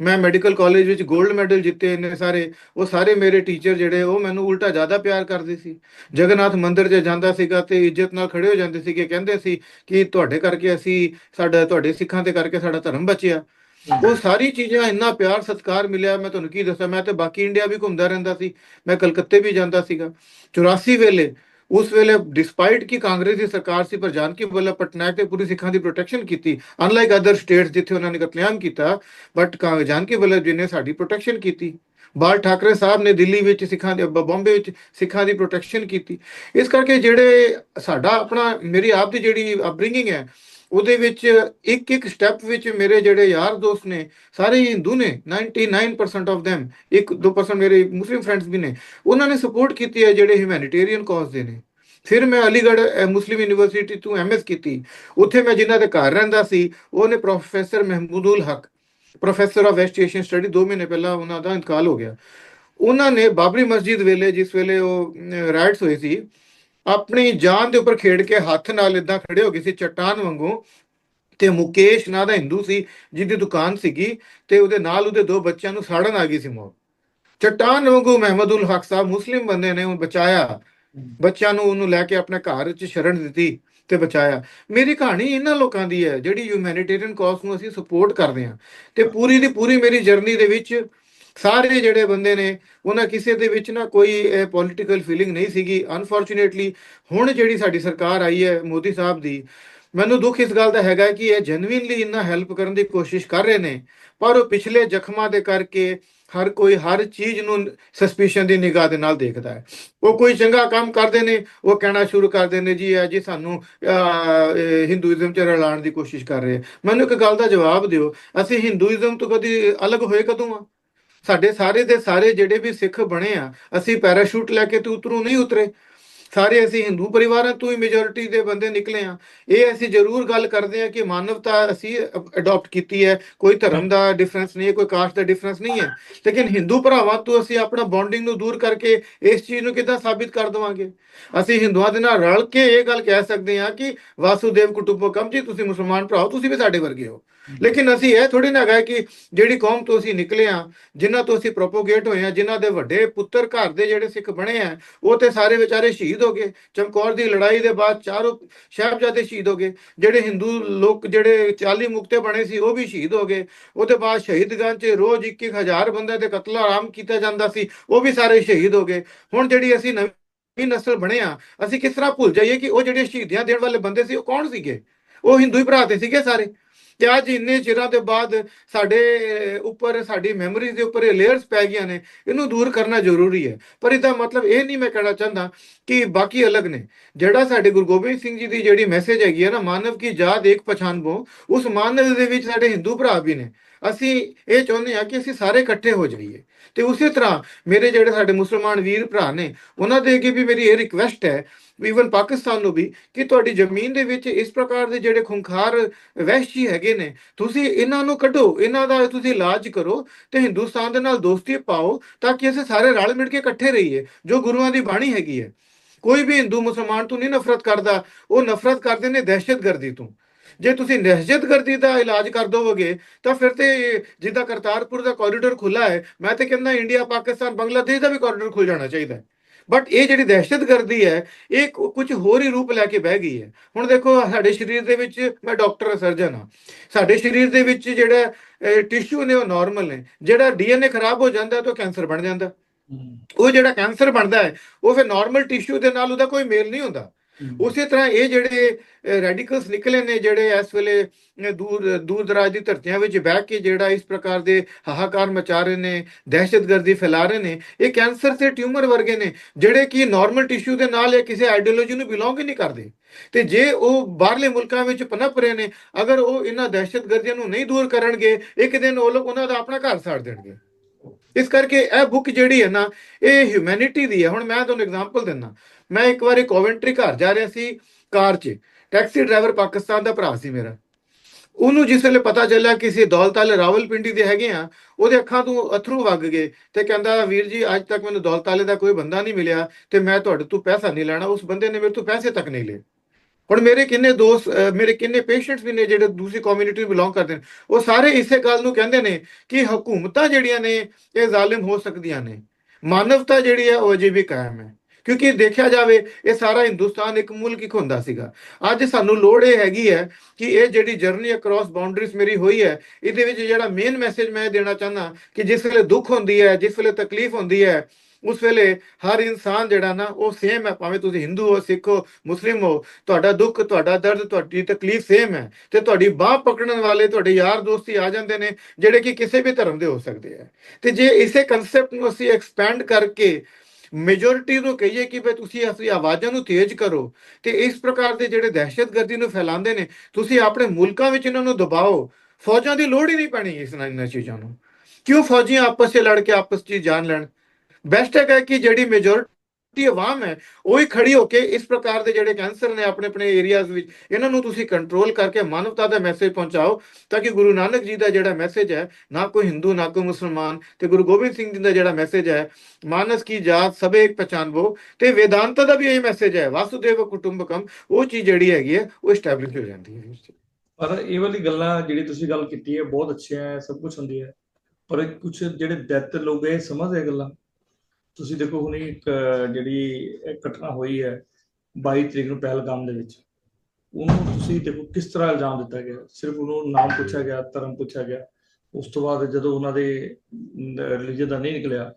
ਮੈਂ ਮੈਡੀਕਲ ਕਾਲਜ ਵਿੱਚ 골ਡ ਮੈਡਲ ਜਿੱਤੇ ਨੇ ਸਾਰੇ, ਉਹ ਸਾਰੇ ਮੇਰੇ ਟੀਚਰ ਜਿਹੜੇ, ਉਹ ਮੈਨੂੰ ਉਲਟਾ ਜ਼ਿਆਦਾ ਪਿਆਰ ਕਰਦੇ ਸੀ। ਜਗਨਨਾਥ ਮੰਦਿਰ 'ਚ ਜਾਂਦਾ ਸੀਗਾ ਤੇ ਇੱਜ਼ਤ ਨਾਲ ਖੜੇ ਹੋ ਜਾਂਦੇ ਸੀਗੇ, ਕਹਿੰਦੇ ਸੀ ਕਿ ਤੁਹਾਡੇ ਕਰਕੇ ਅਸੀਂ, ਸਾਡਾ, ਤੁਹਾਡੇ ਸਿੱਖਾਂ ਦੇ ਕਰਕੇ ਸਾਡਾ ਧਰਮ ਬਚਿਆ। ਉਹ ਸਾਰੀ ਚੀਜ਼ਾਂ ਇੰਨਾ ਪਿਆਰ ਸਤਿਕਾਰ ਮਿਲਿਆ, ਮੈਂ ਤੁਹਾਨੂੰ ਕੀ ਦੱਸਾਂ, ਮੈਂ ਤੇ ਬਾਕੀ ਇੰਡੀਆ ਵੀ ਘੁੰਮਦਾ ਰਹਿੰਦਾ ਸੀ, ਮੈਂ ਕਲਕੱਤੇ ਵੀ ਜਾਂਦਾ ਸੀਗਾ। 84 ਵੇਲੇ, ਉਸ ਵੇਲੇ ਡਿਸਪਾਈਟ ਕਿ ਕਾਂਗਰਸ ਦੀ ਸਰਕਾਰ ਸੀ, ਪਰ ਜਾਨਕੀ ਵੱਲਭ ਪਟਨਾਇਕ 'ਤੇ ਪੂਰੀ ਸਿੱਖਾਂ ਦੀ ਪ੍ਰੋਟੈਕਸ਼ਨ ਕੀਤੀ ਅਨਲਾਈਕ ਅਦਰ ਸਟੇਟਸ ਜਿੱਥੇ ਉਹਨਾਂ ਨੇ ਕਤਲੇਆਮ ਕੀਤਾ ਬਟ ਜਾਨਕੀ ਵੱਲਭ ਜੀ ਨੇ ਸਾਡੀ ਪ੍ਰੋਟੈਕਸ਼ਨ ਕੀਤੀ, ਬਾਲ ਠਾਕਰੇ ਸਾਹਿਬ ਨੇ ਦਿੱਲੀ ਵਿੱਚ ਸਿੱਖਾਂ ਦੇ, ਬ- ਬੰਬੇ ਵਿੱਚ ਸਿੱਖਾਂ ਦੀ ਪ੍ਰੋਟੈਕਸ਼ਨ ਕੀਤੀ। ਇਸ ਕਰਕੇ ਜਿਹੜੇ ਸਾਡਾ ਆਪਣਾ, ਮੇਰੀ ਆਪ ਦੀ ਜਿਹੜੀ ਅਪਬ੍ਰਿੰਗਿੰਗ ਹੈ ਉਹਦੇ ਵਿੱਚ ਇੱਕ ਇੱਕ ਸਟੈਪ ਵਿੱਚ ਮੇਰੇ ਜਿਹੜੇ ਯਾਰ ਦੋਸਤ ਨੇ, ਸਾਰੇ ਹੀ ਹਿੰਦੂ ਨੇ 99% ਆਫ them, ਇੱਕ 2% ਮੇਰੇ ਮੁਸਲਿਮ ਫਰੈਂਡਸ ਵੀ ਨੇ, ਉਹਨਾਂ ਨੇ ਸਪੋਰਟ ਕੀਤੀ ਹੈ ਜਿਹੜੇ ਹਿਊਮੈਨਿਟੇਰੀਅਨ ਕਾਜ਼ ਦੇ ਨੇ। ਫਿਰ ਮੈਂ ਅਲੀਗੜ੍ਹ ਮੁਸਲਿਮ ਯੂਨੀਵਰਸਿਟੀ ਤੋਂ ਐਮਐਸ ਕੀਤੀ। ਉੱਥੇ ਮੈਂ ਜਿਨ੍ਹਾਂ ਦੇ ਘਰ ਰਹਿੰਦਾ ਸੀ ਉਹਨੇ professor Mahmudul Haq professor of West Asian study 2 ਮਹੀਨੇ ਪਹਿਲਾਂ ਉਹਨਾਂ ਦਾ ਇੰਤਕਾਲ ਹੋ ਗਿਆ। ਉਹਨਾਂ ਨੇ ਬਾਬਰੀ ਮਸਜਿਦ ਵੇਲੇ, ਜਿਸ ਵੇਲੇ ਉਹ ਰਾਈਟਸ ਹੋਏ ਸੀ ਆਪਣੀ ਜਾਨ ਦੇ ਉੱਪਰ ਖੇਡ ਕੇ ਹੱਥ ਨਾਲ ਇਦਾਂ ਖੜੇ ਹੋ ਗਏ ਸੀ, ਚਟਾਨ ਵਾਂਗੂ। ਤੇ ਮੁਕੇਸ਼ ਨਾਂ ਦਾ ਹਿੰਦੂ ਸੀ, ਜਿਹਦੀ ਦੁਕਾਨ ਸੀਗੀ ਤੇ ਉਹਦੇ ਨਾਲ ਉਹਦੇ ਦੋ ਬੱਚਿਆਂ ਨੂੰ ਸਾੜਨ ਆ ਗਈ ਸੀ ਮੌਤ। ਚਟਾਨ ਵਾਂਗੂ ਮਹਿਮਦੁਲ ਹਕ ਸਾਹਿਬ ਮੁਸਲਿਮ ਬੰਦੇ ਨੇ ਉਹ ਬਚਾਇਆ। ਬੱਚਿਆਂ ਨੂੰ ਉਹਨੂੰ ਲੈ ਕੇ ਆਪਣੇ ਘਰ ਵਿੱਚ ਸ਼ਰਨ ਦਿੱਤੀ ਤੇ ਬਚਾਇਆ। ਮੇਰੀ ਕਹਾਣੀ ਇਹਨਾਂ ਲੋਕਾਂ ਦੀ ਹੈ, ਜਿਹੜੀ ਹਿਊਮੈਨਿਟੇਰੀਅਨ ਕਾਜ਼ ਨੂੰ ਅਸੀਂ ਸਪੋਰਟ ਕਰਦੇ ਹਾਂ। ਤੇ ਪੂਰੀ ਦੀ ਪੂਰੀ ਮੇਰੀ ਜਰਨੀ ਦੇ ਵਿੱਚ ਸਾਰੇ ਜਿਹੜੇ ਬੰਦੇ ਨੇ, ਉਹਨਾਂ ਕਿਸੇ ਦੇ ਵਿੱਚ ਨਾ ਕੋਈ ਪੋਲਿਟੀਕਲ ਫੀਲਿੰਗ ਨਹੀਂ ਸੀਗੀ। ਅਨਫੋਰਚੂਨੇਟਲੀ ਹੁਣ ਜਿਹੜੀ ਸਾਡੀ ਸਰਕਾਰ ਆਈ ਹੈ ਮੋਦੀ ਸਾਹਿਬ ਦੀ, ਮੈਨੂੰ ਦੁੱਖ ਇਸ ਗੱਲ ਦਾ ਹੈਗਾ ਕਿ ਇਹ ਜੈਨੂਇਨਲੀ ਇੰਨਾ ਹੈਲਪ ਕਰਨ ਦੀ ਕੋਸ਼ਿਸ਼ ਕਰ ਰਹੇ ਨੇ, ਪਰ ਉਹ ਪਿਛਲੇ ਜ਼ਖਮਾਂ ਦੇ ਕਰਕੇ ਹਰ ਕੋਈ ਹਰ ਚੀਜ਼ ਨੂੰ ਸਸਪੀਸ਼ਨ ਦੀ ਨਿਗਾਹ ਦੇ ਨਾਲ ਦੇਖਦਾ ਹੈ। ਉਹ ਕੋਈ ਚੰਗਾ ਕੰਮ ਕਰਦੇ ਨੇ, ਉਹ ਕਹਿਣਾ ਸ਼ੁਰੂ ਕਰ ਦਿੰਦੇ, ਜੀ, ਇਹ ਜੀ ਸਾਨੂੰ ਹਿੰਦੂਇਜ਼ਮ ਚ ਰਲਾਉਣ ਦੀ ਕੋਸ਼ਿਸ਼ ਕਰ ਰਹੇ ਮੈਨੂੰ ਇੱਕ ਗੱਲ ਦਾ ਜਵਾਬ ਦਿਓ, ਅਸੀਂ ਹਿੰਦੂਇਜ਼ਮ ਤੋਂ ਕਦੀ ਅਲੱਗ ਹੋਏ ਕਦੋਂ ਆ? ਸਾਡੇ ਸਾਰੇ ਦੇ ਸਾਰੇ ਜਿਹੜੇ ਵੀ ਸਿੱਖ ਬਣੇ ਆ, ਅਸੀਂ ਪੈਰਾਸ਼ੂਟ ਲੈ ਕੇ ਤੇ ਉਤਰੂ ਨਹੀਂ ਉਤਰੇ। ਸਾਰੇ ਅਸੀਂ ਹਿੰਦੂ ਪਰਿਵਾਰਾਂ ਤੋਂ ਹੀ ਮੈਜੋਰਿਟੀ ਦੇ ਬੰਦੇ ਨਿਕਲੇ ਆ। ਇਹ ਅਸੀਂ ਜ਼ਰੂਰ ਗੱਲ ਕਰਦੇ ਆ ਕਿ ਮਾਨਵਤਾ ਅਸੀਂ ਅਡਾਪਟ ਕੀਤੀ ਹੈ। ਕੋਈ ਧਰਮ ਦਾ ਡਿਫਰੈਂਸ ਨਹੀਂ ਹੈ, ਕੋਈ ਕਾਸਟ ਦਾ ਡਿਫਰੈਂਸ ਨਹੀਂ ਹੈ। ਲੇਕਿਨ ਹਿੰਦੂ ਭਰਾਵਾਂ ਤੋਂ ਅਸੀਂ ਆਪਣਾ ਬੌਂਡਿੰਗ ਨੂੰ ਦੂਰ ਕਰਕੇ ਇਸ ਚੀਜ਼ ਨੂੰ ਕਿੱਦਾਂ ਸਾਬਿਤ ਕਰ ਦਵਾਂਗੇ? ਅਸੀਂ ਹਿੰਦੂਆਂ ਦੇ ਨਾਲ ਰਲ ਕੇ ਇਹ ਗੱਲ ਕਹਿ ਸਕਦੇ ਹਾਂ ਕਿ ਵਾਸੂਦੇਵ ਕੁਟੁੰਬਕਮ ਜੀ, ਤੁਸੀਂ ਮੁਸਲਮਾਨ ਭਰਾਓ ਤੁਸੀਂ ਵੀ ਸਾਡੇ ਵਰਗੇ ਹੋ। ਲੇਕਿਨ ਅਸੀਂ ਇਹ ਥੋੜੀ ਨਾ ਹੈਗਾ ਕਿ ਜਿਹੜੀ ਕੌਮ ਤੋਂ ਅਸੀਂ ਨਿਕਲੇ ਆ ਜਿਨ੍ਹਾਂ ਤੋਂ ਅਸੀਂ ਪ੍ਰੋਪੋਗੇਟ ਹੋਏ ਆ ਜਿਨ੍ਹਾਂ ਦੇ ਵੱਡੇ ਪੁੱਤਰ ਘਰ ਦੇ ਜਿਹੜੇ ਸਿੱਖ ਬਣੇ ਆ ਉਹ ਤੇ ਸਾਰੇ ਵਿਚਾਰੇ ਸ਼ਹੀਦ ਹੋ ਗਏ। ਚਮਕੌਰ ਦੀ ਲੜਾਈ ਦੇ ਬਾਅਦ ਚਾਰੋਂ ਸਾਹਿਬਜ਼ਾਦੇ ਸ਼ਹੀਦ ਹੋ ਗਏ। ਜਿਹੜੇ ਹਿੰਦੂ ਲੋਕ ਜਿਹੜੇ 40 ਮੁਕਤੇ ਬਣੇ ਸੀ, ਉਹ ਵੀ ਸ਼ਹੀਦ ਹੋ ਗਏ। ਉਹਦੇ ਬਾਅਦ ਸ਼ਹੀਦਗੰਜ 'ਚ ਰੋਜ਼ 1-1000 ਬੰਦੇ ਦੇ ਕਤਲ ਆਰਾਮ ਕੀਤਾ ਜਾਂਦਾ ਸੀ, ਉਹ ਵੀ ਸਾਰੇ ਸ਼ਹੀਦ ਹੋ ਗਏ। ਹੁਣ ਜਿਹੜੀ ਅਸੀਂ ਨਵੀਂ ਨਸਲ ਬਣੇ ਆ ਅਸੀਂ ਕਿਸ ਤਰ੍ਹਾਂ ਭੁੱਲ ਜਾਈਏ ਕਿ ਉਹ ਜਿਹੜੇ ਸ਼ਹੀਦੀਆਂ ਦੇਣ ਵਾਲੇ ਬੰਦੇ ਸੀ, ਉਹ ਕੌਣ ਸੀਗੇ? ਉਹ ਹਿੰਦੂ ਹੀ ਭਰਾ ਤੇ ਸੀਗੇ ਸਾਰੇ। ਕਿ ਅੱਜ ਇੰਨੇ ਚਿਰਾਂ ਦੇ ਬਾਅਦ ਸਾਡੇ ਉੱਪਰ, ਸਾਡੀ ਮੈਮਰੀਜ਼ ਦੇ ਉੱਪਰ ਇਹ ਲੇਅਰਸ ਪੈ ਗਈਆਂ ਨੇ, ਇਹਨੂੰ ਦੂਰ ਕਰਨਾ ਜ਼ਰੂਰੀ ਹੈ। ਪਰ ਇਹਦਾ ਮਤਲਬ ਇਹ ਨਹੀਂ ਮੈਂ ਕਹਿਣਾ ਚਾਹੁੰਦਾ ਕਿ ਬਾਕੀ ਅਲੱਗ ਨੇ। ਜਿਹੜਾ ਸਾਡੇ ਗੁਰੂ ਗੋਬਿੰਦ ਸਿੰਘ ਜੀ ਦੀ ਜਿਹੜੀ ਮੈਸੇਜ ਹੈਗੀ ਹੈ ਨਾ, ਮਾਨਵ ਕੀ ਜਾਤ ਇੱਕ ਪਛਾਣ ਬੋ, ਉਸ ਮਾਨਵ ਦੇ ਵਿੱਚ ਸਾਡੇ ਹਿੰਦੂ ਭਰਾ ਵੀ ਨੇ। ਅਸੀਂ ਇਹ ਚਾਹੁੰਦੇ ਹਾਂ ਕਿ ਅਸੀਂ ਸਾਰੇ ਇਕੱਠੇ ਹੋ ਜਾਈਏ। ਤੇ ਉਸੇ ਤਰ੍ਹਾਂ ਮੇਰੇ ਜਿਹੜੇ ਸਾਡੇ ਮੁਸਲਮਾਨ ਵੀਰ ਭਰਾ ਨੇ, ਉਹਨਾਂ ਦੇ ਅੱਗੇ ਵੀ ਮੇਰੀ ਇਹ ਰਿਕਵੈਸਟ ਹੈ ਈਵਨ ਪਾਕਿਸਤਾਨ ਨੂੰ ਵੀ, ਕਿ ਤੁਹਾਡੀ ਜ਼ਮੀਨ ਦੇ ਵਿੱਚ ਇਸ ਪ੍ਰਕਾਰ ਦੇ ਜਿਹੜੇ ਖੁੰਖਾਰ ਵਹਿਸ਼ੀ ਹੈਗੇ ਨੇ, ਤੁਸੀਂ ਇਹਨਾਂ ਨੂੰ ਕੱਢੋ, ਇਹਨਾਂ ਦਾ ਤੁਸੀਂ ਇਲਾਜ ਕਰੋ ਤੇ ਹਿੰਦੁਸਤਾਨ ਦੇ ਨਾਲ ਦੋਸਤੀ ਪਾਓ ਤਾਂ ਕਿ ਅਸੀਂ ਸਾਰੇ ਰਲ ਮਿਲ ਕੇ ਇਕੱਠੇ ਰਹੀਏ, ਜੋ ਗੁਰੂਆਂ ਦੀ ਬਾਣੀ ਹੈਗੀ ਹੈ। ਕੋਈ ਵੀ ਹਿੰਦੂ ਮੁਸਲਮਾਨ ਤੋਂ ਨਹੀਂ ਨਫ਼ਰਤ ਕਰਦਾ, ਉਹ ਨਫ਼ਰਤ ਕਰਦੇ ਨੇ ਦਹਿਸ਼ਤਗਰਦੀ ਤੋਂ। ਜੇ ਤੁਸੀਂ ਦਹਿਸ਼ਤਗਰਦੀ ਦਾ ਇਲਾਜ ਕਰ ਦੋਗੇ ਤਾਂ ਫਿਰ ਤੇ ਜਿੱਦਾਂ ਕਰਤਾਰਪੁਰ ਦਾ ਕੋਰੀਡੋਰ ਖੁੱਲਾ ਹੈ ਮੈਂ ਤੇ ਕਹਿੰਦਾ ਇੰਡੀਆ ਪਾਕਿਸਤਾਨ ਬੰਗਲਾਦੇਸ਼ ਦਾ ਵੀ ਕੋਰੀਡੋਰ ਖੁੱਲ ਜਾਣਾ ਚਾਹੀਦਾ ਹੈ। ਬਟ ਇਹ ਜਿਹੜੀ ਦਹਿਸ਼ਤਗਰਦੀ ਹੈ ਇਹ ਕੁਝ ਹੋਰ ਹੀ ਰੂਪ ਲੈ ਕੇ ਬਹਿ ਗਈ ਹੈ। ਹੁਣ ਦੇਖੋ ਸਾਡੇ ਸਰੀਰ ਦੇ ਵਿੱਚ ਮੈਂ ਡਾਕਟਰ ਸਰਜਨ ਹਾਂ। ਸਾਡੇ ਸਰੀਰ ਦੇ ਵਿੱਚ ਜਿਹੜਾ ਟਿਸ਼ੂ ਨੇ ਉਹ ਨਾਰਮਲ ਨੇ। ਜਿਹੜਾ ਡੀਐਨਏ ਖਰਾਬ ਹੋ ਜਾਂਦਾ ਤਾਂ ਕੈਂਸਰ ਬਣ ਜਾਂਦਾ। ਉਹ ਜਿਹੜਾ ਕੈਂਸਰ ਬਣਦਾ ਹੈ ਉਹ ਫਿਰ ਨਾਰਮਲ ਟਿਸ਼ੂ ਦੇ ਨਾਲ ਉਹਦਾ ਕੋਈ ਮੇਲ ਨਹੀਂ ਹੁੰਦਾ। ਉਸੇ ਤਰ੍ਹਾਂ ਇਹ ਜਿਹੜੇ ਰੈਡੀਕਲਸ ਨਿਕਲੇ ਨੇ ਜਿਹੜੇ ਇਸ ਵੇਲੇ ਦੂਰ ਦੂਰ ਦਰਾਜ ਦੀ ਧਰਤੀਆਂ ਵਿੱਚ ਬਹਿ ਕੇ ਜਿਹੜਾ ਇਸ ਪ੍ਰਕਾਰ ਦੇ ਹਾਹਾਕਾਰ ਮਚਾ ਰਹੇ ਨੇ, ਦਹਿਸ਼ਤਗਰਦੀ ਫੈਲਾ ਰਹੇ ਨੇ, ਇਹ ਕੈਂਸਰ ਤੇ ਟਿਊਮਰ ਵਰਗੇ ਨੇ, ਜਿਹੜੇ ਕਿ ਨਾਰਮਲ ਟਿਸ਼ੂ ਦੇ ਨਾਲ ਇਹ ਕਿਸੇ ਆਈਡੀਓਲੋਜੀ ਨੂੰ ਬਿਲੋਂਗ ਹੀ ਨਹੀਂ ਕਰਦੇ। ਤੇ ਜੇ ਉਹ ਬਾਹਰਲੇ ਮੁਲਕਾਂ ਵਿੱਚ ਪਨਪ ਰਹੇ ਨੇ, ਅਗਰ ਉਹ ਇਹਨਾਂ ਦਹਿਸ਼ਤਗਰਦੀਆਂ ਨੂੰ ਨਹੀਂ ਦੂਰ ਕਰਨਗੇ, ਇੱਕ ਦਿਨ ਉਹ ਲੋਕ ਉਹਨਾਂ ਦਾ ਆਪਣਾ ਘਰ ਸਾੜ ਦੇਣਗੇ। ਇਸ ਕਰਕੇ ਇਹ ਬੁੱਕ ਜਿਹੜੀ ਹੈ ਨਾ, ਇਹ ਹਿਊਮੈਨਿਟੀ ਦੀ ਹੈ। ਹੁਣ ਮੈਂ ਤੁਹਾਨੂੰ ਐਗਜ਼ਾਮਪਲ ਦਿੰਦਾ। ਮੈਂ ਇੱਕ ਵਾਰੀ ਕੋਵੈਂਟਰੀ ਘਰ ਜਾ ਰਿਹਾ ਸੀ ਕਾਰ 'ਚ। ਟੈਕਸੀ ਡਰਾਈਵਰ ਪਾਕਿਸਤਾਨ ਦਾ ਭਰਾ ਸੀ ਮੇਰਾ। ਉਹਨੂੰ ਜਿਸ ਵੇਲੇ ਪਤਾ ਚੱਲਿਆ ਕਿ ਅਸੀਂ ਦੌਲਤ ਵਾਲੇ ਰਾਵਲਪਿੰਡੀ ਦੇ ਹੈਗੇ ਆ ਉਹਦੇ ਅੱਖਾਂ ਤੋਂ ਅਥਰੂ ਵਗ ਗਏ ਤੇ ਕਹਿੰਦਾ, ਵੀਰ ਜੀ, ਅੱਜ ਤੱਕ ਮੈਨੂੰ ਦੌਲਤ ਵਾਲੇ ਦਾ ਕੋਈ ਬੰਦਾ ਨਹੀਂ ਮਿਲਿਆ ਤੇ ਮੈਂ ਤੁਹਾਡੇ ਤੋਂ ਪੈਸਾ ਨਹੀਂ ਲੈਣਾ। ਉਸ ਬੰਦੇ ਨੇ ਮੇਰੇ ਤੋਂ ਪੈਸੇ ਤੱਕ ਨਹੀਂ ਲਏ। ਹੁਣ ਮੇਰੇ ਕਿੰਨੇ ਦੋਸਤ ਮੇਰੇ ਕਿੰਨੇ ਪੇਸ਼ੈਂਟਸ ਵੀ ਨੇ ਜਿਹੜੇ ਦੂਸਰੀ ਕਮਿਊਨਿਟੀ ਨੂੰ ਬਿਲੋਂਗ ਕਰਦੇ ਨੇ। ਉਹ ਸਾਰੇ ਇਸੇ ਗੱਲ ਨੂੰ ਕਹਿੰਦੇ ਨੇ ਕਿ ਹਕੂਮਤਾਂ ਜਿਹੜੀਆਂ ਨੇ, ਇਹ ਜ਼ਾਲਿਮ ਹੋ ਸਕਦੀਆਂ ਨੇ। ਮਾਨਵਤਾ ਜਿਹੜੀ ਹੈ, ਉਹ ਅਜੇ ਵੀ ਕਾਇਮ ਹੈ। ਕਿਉਂਕਿ ਦੇਖਿਆ ਜਾਵੇ, ਇਹ ਸਾਰਾ ਹਿੰਦੁਸਤਾਨ ਇੱਕ ਮੁਲਕ ਇੱਕ ਹੁੰਦਾ ਸੀਗਾ। ਅੱਜ ਸਾਨੂੰ ਲੋੜ ਇਹ ਹੈਗੀ ਹੈ ਕਿ ਇਹ ਜਿਹੜੀ ਜਰਨੀ ਅਕ੍ਰੋਸ ਬਾਉਂਡਰੀਜ਼ ਮੇਰੀ ਹੋਈ ਹੈ, ਇਹਦੇ ਵਿੱਚ ਜਿਹੜਾ ਮੇਨ ਮੈਸੇਜ ਮੈਂ ਦੇਣਾ ਚਾਹੁੰਦਾ ਕਿ ਜਿਸ ਵੇਲੇ ਦੁੱਖ ਹੁੰਦੀ ਹੈ, ਜਿਸ ਵੇਲੇ ਤਕਲੀਫ ਹੁੰਦੀ ਹੈ, ਉਸ ਵੇਲੇ ਹਰ ਇਨਸਾਨ ਜਿਹੜਾ ਨਾ, ਉਹ ਸੇਮ ਹੈ, ਭਾਵੇਂ ਤੁਸੀਂ ਹਿੰਦੂ ਹੋ, ਸਿੱਖ ਹੋ, ਮੁਸਲਿਮ ਹੋ, ਤੁਹਾਡਾ ਦੁੱਖ, ਤੁਹਾਡਾ ਦਰਦ, ਤੁਹਾਡੀ ਤਕਲੀਫ ਸੇਮ ਹੈ ਤੇ ਤੁਹਾਡੀ ਬਾਹ ਪਕੜਨ ਵਾਲੇ, ਤੁਹਾਡੇ ਯਾਰ ਦੋਸਤੀ ਆ ਜਾਂਦੇ ਨੇ, ਜਿਹੜੇ ਕਿ ਕਿਸੇ ਵੀ ਧਰਮ ਦੇ ਹੋ ਸਕਦੇ ਆ ਤੇ ਜੇ ਇਸੇ ਕਨਸੈਪਟ ਨੂੰ ਅਸੀਂ ਐਕਸਪੈਂਡ ਕਰਕੇ ਮੈਜੋਰਿਟੀ ਨੂੰ ਕਹੀਏ ਕਿ ਬਈ ਤੁਸੀਂ ਅਸੀਂ ਆਵਾਜ਼ਾਂ ਨੂੰ ਤੇਜ਼ ਕਰੋ ਤੇ ਇਸ ਪ੍ਰਕਾਰ ਦੇ ਜਿਹੜੇ ਦਹਿਸ਼ਤਗਰਦੀ ਨੂੰ ਫੈਲਾਉਂਦੇ ਨੇ, ਤੁਸੀਂ ਆਪਣੇ ਮੁਲਕਾਂ ਵਿੱਚ ਇਹਨਾਂ ਨੂੰ ਦਬਾਓ। ਫੌਜਾਂ ਦੀ ਲੋੜ ਹੀ ਨਹੀਂ ਪੈਣੀ ਇਸ ਨਾਲ ਇਹਨਾਂ ਚੀਜ਼ਾਂ ਨੂੰ। ਕਿਉਂ ਫੌਜੀਆਂ ਆਪਸ 'ਚ ਲੜ ਕੇ ਆਪਸ 'ਚ ਜਾਨ ਲੈਣ? ਬੈਸਟ ਹੈਗਾ ਕਿ ਜਿਹੜੀ ਮੈਜੋਰਿਟੀ ਆਵਾਮ ਹੈ, ਉਹ ਹੀ ਖੜੀ ਹੋ ਕੇ ਇਸ ਪ੍ਰਕਾਰ ਦੇ ਜਿਹੜੇ ਕੈਂਸਰ ਨੇ ਆਪਣੇ ਆਪਣੇ ਏਰੀਆਜ਼ ਵਿੱਚ, ਇਹਨਾਂ ਨੂੰ ਤੁਸੀਂ ਕੰਟਰੋਲ ਕਰਕੇ ਮਾਨਵਤਾ ਦਾ ਮੈਸੇਜ ਪਹੁੰਚਾਓ, ਤਾਂ ਕਿ ਗੁਰੂ ਨਾਨਕ ਜੀ ਦਾ ਜਿਹੜਾ ਮੈਸੇਜ ਹੈ, ਨਾ ਕੋਈ ਹਿੰਦੂ, ਨਾ ਕੋਈ ਮੁਸਲਮਾਨ, ਤੇ ਗੁਰੂ ਗੋਬਿੰਦ ਸਿੰਘ ਜੀ ਦਾ ਜਿਹੜਾ ਮੈਸੇਜ ਹੈ, ਮਾਨਸ ਕੀ ਜਾਤ ਸਭੇ ਇੱਕ ਪਛਾਨਬੋ ਤੇ ਵੇਦਾਂਤਾ ਦਾ ਵੀ ਇਹ ਮੈਸੇਜ ਹੈ, ਵਾਸੁਦੇਵ ਕੁਟੁੰਬਕਮ, ਉਹ ਚੀਜ਼ ਜਿਹੜੀ ਹੈਗੀ ਹੈ, ਉਹ ਐਸਟੈਬਲਿਸ਼ ਹੋ ਜਾਂਦੀ ਹੈ। ਪਰ ਇਹ ਵਾਲੀ ਗੱਲਾਂ ਜਿਹੜੀ ਤੁਸੀਂ ਗੱਲ ਕੀਤੀ ਹੈ, ਬਹੁਤ ਅੱਛੀਆਂ ਹੈ, ਸਭ ਕੁਝ ਹੁੰਦੀ ਹੈ, ਪਰ ਕੁਝ ਜਿਹੜੇ ਦੈਤ ਲੋਕ ਇਹ ਸਮਝਦੇ ਗੱਲਾਂ? ਤੁਸੀਂ ਦੇਖੋ ਹੁਣੀ ਇੱਕ, ਜਿਹੜੀ ਘਟਨਾ ਹੋਈ ਹੈ 22 ਤਰੀਕ ਨੂੰ ਪਹਿਲਗਾਮ ਦੇ ਵਿੱਚ, ਉਹਨੂੰ ਤੁਸੀਂ ਦੇਖੋ ਕਿਸ ਤਰ੍ਹਾਂ ਇਲਜ਼ਾਮ ਦਿੱਤਾ ਗਿਆ? ਸਿਰਫ ਉਹਨੂੰ ਨਾਮ ਪੁੱਛਿਆ ਗਿਆ, ਧਰਮ ਪੁੱਛਿਆ ਗਿਆ। ਉਸ ਤੋਂ ਬਾਅਦ ਜਦੋਂ ਉਹਨਾਂ ਦੇ ਰਿਲੀਜਨ ਦਾ ਨਹੀਂ ਨਿਕਲਿਆ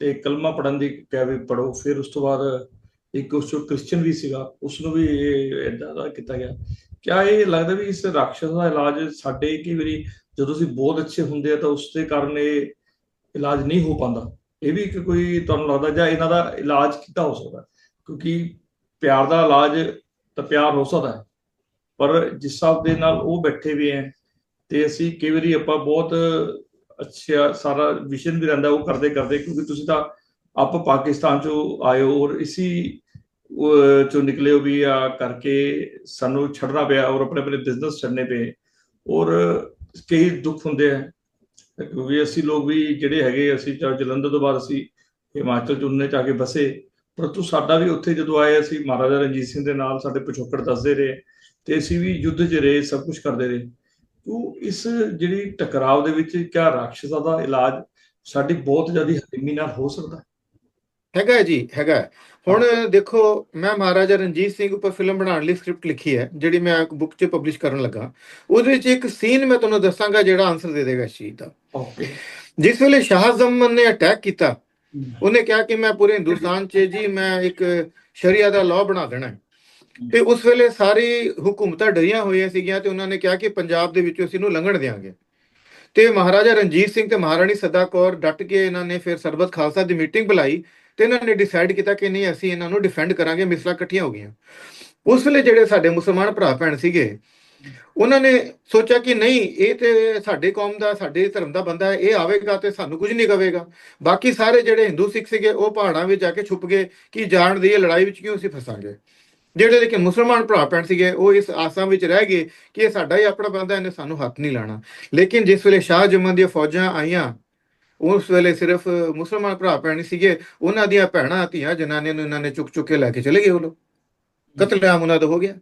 ਤੇ ਕਲਮਾ ਪੜਨ ਦੀ ਕਿਹਾ ਵੀ ਪੜੋ ਫਿਰ ਉਸ ਤੋਂ ਬਾਅਦ ਇੱਕ ਉਸ ਚੋਂ ਕ੍ਰਿਸਚੀਅਨ ਵੀ ਸੀਗਾ ਉਸ ਨੂੰ ਵੀ ਇਦਾਂ ਦਾ ਕੀਤਾ ਗਿਆ। ਕਿਆ ਇਹ ਲੱਗਦਾ ਵੀ ਇਸ ਰਾਖਸ਼ ਦਾ ਇਲਾਜ ਸਾਡੇ ਕਈ ਵਾਰੀ, ਜਦੋਂ ਅਸੀਂ ਬਹੁਤ ਅੱਛੇ ਹੁੰਦੇ ਆ ਤਾਂ ਉਸ ਦੇ ਕਾਰਨ ਇਹ ਇਲਾਜ ਨਹੀਂ ਹੋ ਪਾਉਂਦਾ। ਇਹ ਵੀ ਇੱਕ ਕੋਈ ਤੁਹਾਨੂੰ ਲੱਗਦਾ ਜਾਂ ਇਹਨਾਂ ਦਾ ਇਲਾਜ ਕਿੱਦਾਂ ਹੋ ਸਕਦਾ? ਕਿਉਂਕਿ ਪਿਆਰ ਦਾ ਇਲਾਜ ਤਾਂ ਪਿਆਰ ਹੋ ਸਕਦਾ ਹੈ, ਪਰ ਜਿਸ ਹਿਸਾਬ ਦੇ ਨਾਲ ਉਹ ਬੈਠੇ ਵੀ ਹੈ, ਤੇ ਅਸੀਂ ਕਈ ਵਾਰੀ ਆਪਾਂ ਬਹੁਤ ਅੱਛਾ ਸਾਰਾ ਵਿਸ਼ਨ ਵੀ ਰਹਿੰਦਾ ਉਹ ਕਰਦੇ ਕਰਦੇ, ਕਿਉਂਕਿ ਤੁਸੀਂ ਤਾਂ ਆਪ ਪਾਕਿਸਤਾਨ ਚੋਂ ਆਏ ਹੋ ਔਰ ਇਸੀ ਚੋਂ ਨਿਕਲੇ ਹੋ ਵੀ ਆ ਕਰਕੇ ਸਾਨੂੰ ਛੱਡਣਾ ਪਿਆ ਔਰ ਆਪਣੇ ਆਪਣੇ ਬਿਜ਼ਨਸ ਛੱਡਨੇ ਪਏ ਔਰ ਕਈ ਦੁੱਖ ਹੁੰਦੇ ਆ। ਕਿਉਂਕਿ ਅਸੀਂ ਲੋਕ ਵੀ ਜਿਹੜੇ ਹੈਗੇ, ਅਸੀਂ ਚਾਹੇ ਜਲੰਧਰ ਤੋਂ ਬਾਅਦ ਅਸੀਂ ਹਿਮਾਚਲ ਚ ਉਨੇ ਚ ਆ ਕੇ ਬਸੇ ਪਰੰਤੂ ਸਾਡਾ ਵੀ ਉੱਥੇ ਜਦੋਂ ਆਏ, ਅਸੀਂ ਮਹਾਰਾਜਾ ਰਣਜੀਤ ਸਿੰਘ ਦੇ ਨਾਲ ਸਾਡੇ ਪਿਛੋਕੜ ਦੱਸਦੇ ਰਹੇ ਤੇ ਅਸੀਂ ਵੀ ਯੁੱਧ 'ਚ ਰਹੇ, ਸਭ ਕੁਝ ਕਰਦੇ ਰਹੇ। ਉਹ ਇਸ ਜਿਹੜੀ ਟਕਰਾਵ ਦੇ ਵਿੱਚ ਕਿਆ ਰਾਖਸ਼ਤਾ ਦਾ ਇਲਾਜ ਸਾਡੀ ਬਹੁਤ ਜ਼ਿਆਦਾ ਹਲੀਮੀ ਨਾਲ ਹੋ ਸਕਦਾ? ਹੈਗਾ ਹੈ ਜੀ, ਹੈਗਾ। ਹੁਣ ਦੇਖੋ, ਮੈਂ ਮਹਾਰਾਜਾ ਰਣਜੀਤ ਸਿੰਘ ਉੱਪਰ ਫਿਲਮ ਬਣਾਉਣ ਲਈ ਸਕ੍ਰਿਪਟ ਲਿਖੀ ਹੈ, ਜਿਹੜੀ ਮੈਂ ਬੁੱਕ 'ਚ ਪਬਲਿਸ਼ ਕਰਨ ਲੱਗਾ। ਉਹਦੇ ਵਿੱਚ ਇੱਕ ਸੀਨ ਮੈਂ ਤੁਹਾਨੂੰ ਦੱਸਾਂਗਾ ਜਿਹੜਾ ਆਨਸਰ ਦੇ ਦੇਗਾ ਇਸ ਚੀਜ਼ ਦਾ। ਜਿਸ ਵੇਲੇ ਸ਼ਾਹ ਜ਼ਮਨ ਨੇ ਅਟੈਕ ਕੀਤਾ ਉਹਨੇ ਕਿਹਾ ਕਿ ਮੈਂ ਪੂਰੇ ਹਿੰਦੁਸਤਾਨ 'ਚ ਜੀ ਮੈਂ ਇੱਕ ਸ਼ਰੀਆ ਦਾ ਲਾਅ ਬਣਾ ਦੇਣਾ ਹੈ। ਤੇ ਉਸ ਵੇਲੇ ਸਾਰੀ ਹਕੂਮਤਾਂ ਡਰੀਆਂ ਹੋਈਆਂ ਸੀਗੀਆਂ ਤੇ ਉਹਨਾਂ ਨੇ ਕਿਹਾ ਕਿ ਪੰਜਾਬ ਦੇ ਵਿੱਚੋਂ ਅਸੀਂ ਇਹਨੂੰ ਲੰਘਣ ਦੇਵਾਂਗੇ ਤੇ ਮਹਾਰਾਜਾ ਰਣਜੀਤ ਸਿੰਘ ਤੇ ਮਹਾਰਾਣੀ ਸਦਾ ਕੌਰ ਡਟ ਕੇ ਇਹਨਾਂ ਨੇ ਫਿਰ ਸਰਬਤ ਖਾਲਸਾ ਦੀ ਮੀਟਿੰਗ ਬੁਲਾਈ ਤੇ ਇਹਨਾਂ ਨੇ ਡਿਸਾਈਡ ਕੀਤਾ ਕਿ ਨਹੀਂ ਅਸੀਂ ਇਹਨਾਂ ਨੂੰ ਡਿਫੈਂਡ ਕਰਾਂਗੇ ਮਿਸਲਾਂ ਇਕੱਠੀਆਂ ਹੋ ਗਈਆਂ। ਉਸ ਵੇਲੇ ਜਿਹੜੇ ਸਾਡੇ ਮੁਸਲਮਾਨ ਭਰਾ ਭੈਣ ਸੀਗੇ ਉਹਨਾਂ ਨੇ ਸੋਚਿਆ ਕਿ ਨਹੀਂ, ਇਹ ਤੇ ਸਾਡੇ ਕੌਮ ਦਾ, ਸਾਡੇ ਧਰਮ ਦਾ ਬੰਦਾ ਹੈ, ਇਹ ਆਵੇਗਾ ਤੇ ਸਾਨੂੰ ਕੁਝ ਨਹੀਂ ਕਵੇਗਾ। ਬਾਕੀ ਸਾਰੇ ਜਿਹੜੇ ਹਿੰਦੂ ਸਿੱਖ ਸੀਗੇ, ਉਹ ਪਹਾੜਾਂ ਵਿੱਚ ਜਾ ਕੇ ਛੁਪ ਗਏ ਕਿ ਜਾਣ ਦੀ ਇਹ ਲੜਾਈ ਵਿੱਚ ਕਿਉਂ ਅਸੀਂ ਫਸਾਂਗੇ? ਜਿਹੜੇ ਲੇਕਿਨ ਮੁਸਲਮਾਨ ਭਰਾ ਭੈਣ ਸੀਗੇ, ਉਹ ਇਸ ਆਸਾਂ ਵਿੱਚ ਰਹਿ ਗਏ ਕਿ ਇਹ ਸਾਡਾ ਹੀ ਆਪਣਾ ਬੰਦਾ, ਇਹਨੇ ਸਾਨੂੰ ਹੱਥ ਨਹੀਂ ਲਾਣਾ। ਲੇਕਿਨ ਜਿਸ ਵੇਲੇ ਸ਼ਾਹ ਜਮਨ ਦੀਆਂ ਫੌਜਾਂ ਆਈਆਂ, ਉਸ ਵੇਲੇ ਸਿਰਫ ਮੁਸਲਮਾਨ ਭਰਾ ਭੈਣ ਨਹੀਂ ਸੀਗੇ। ਉਹਨਾਂ ਦੀਆਂ ਭੈਣਾਂ, ਧੀਆਂ, ਜਨਾਨੀਆਂ ਨੂੰ ਇਹਨਾਂ ਨੇ ਚੁੱਕ ਚੁੱਕ ਕੇ ਲੈ ਕੇ ਚਲੇ ਗਏ ਉਹ ਲੋਕ। ਕਤਲੇਆਮ ਉਹਨਾਂ ਦਾ ਹੋ ਗਿਆ।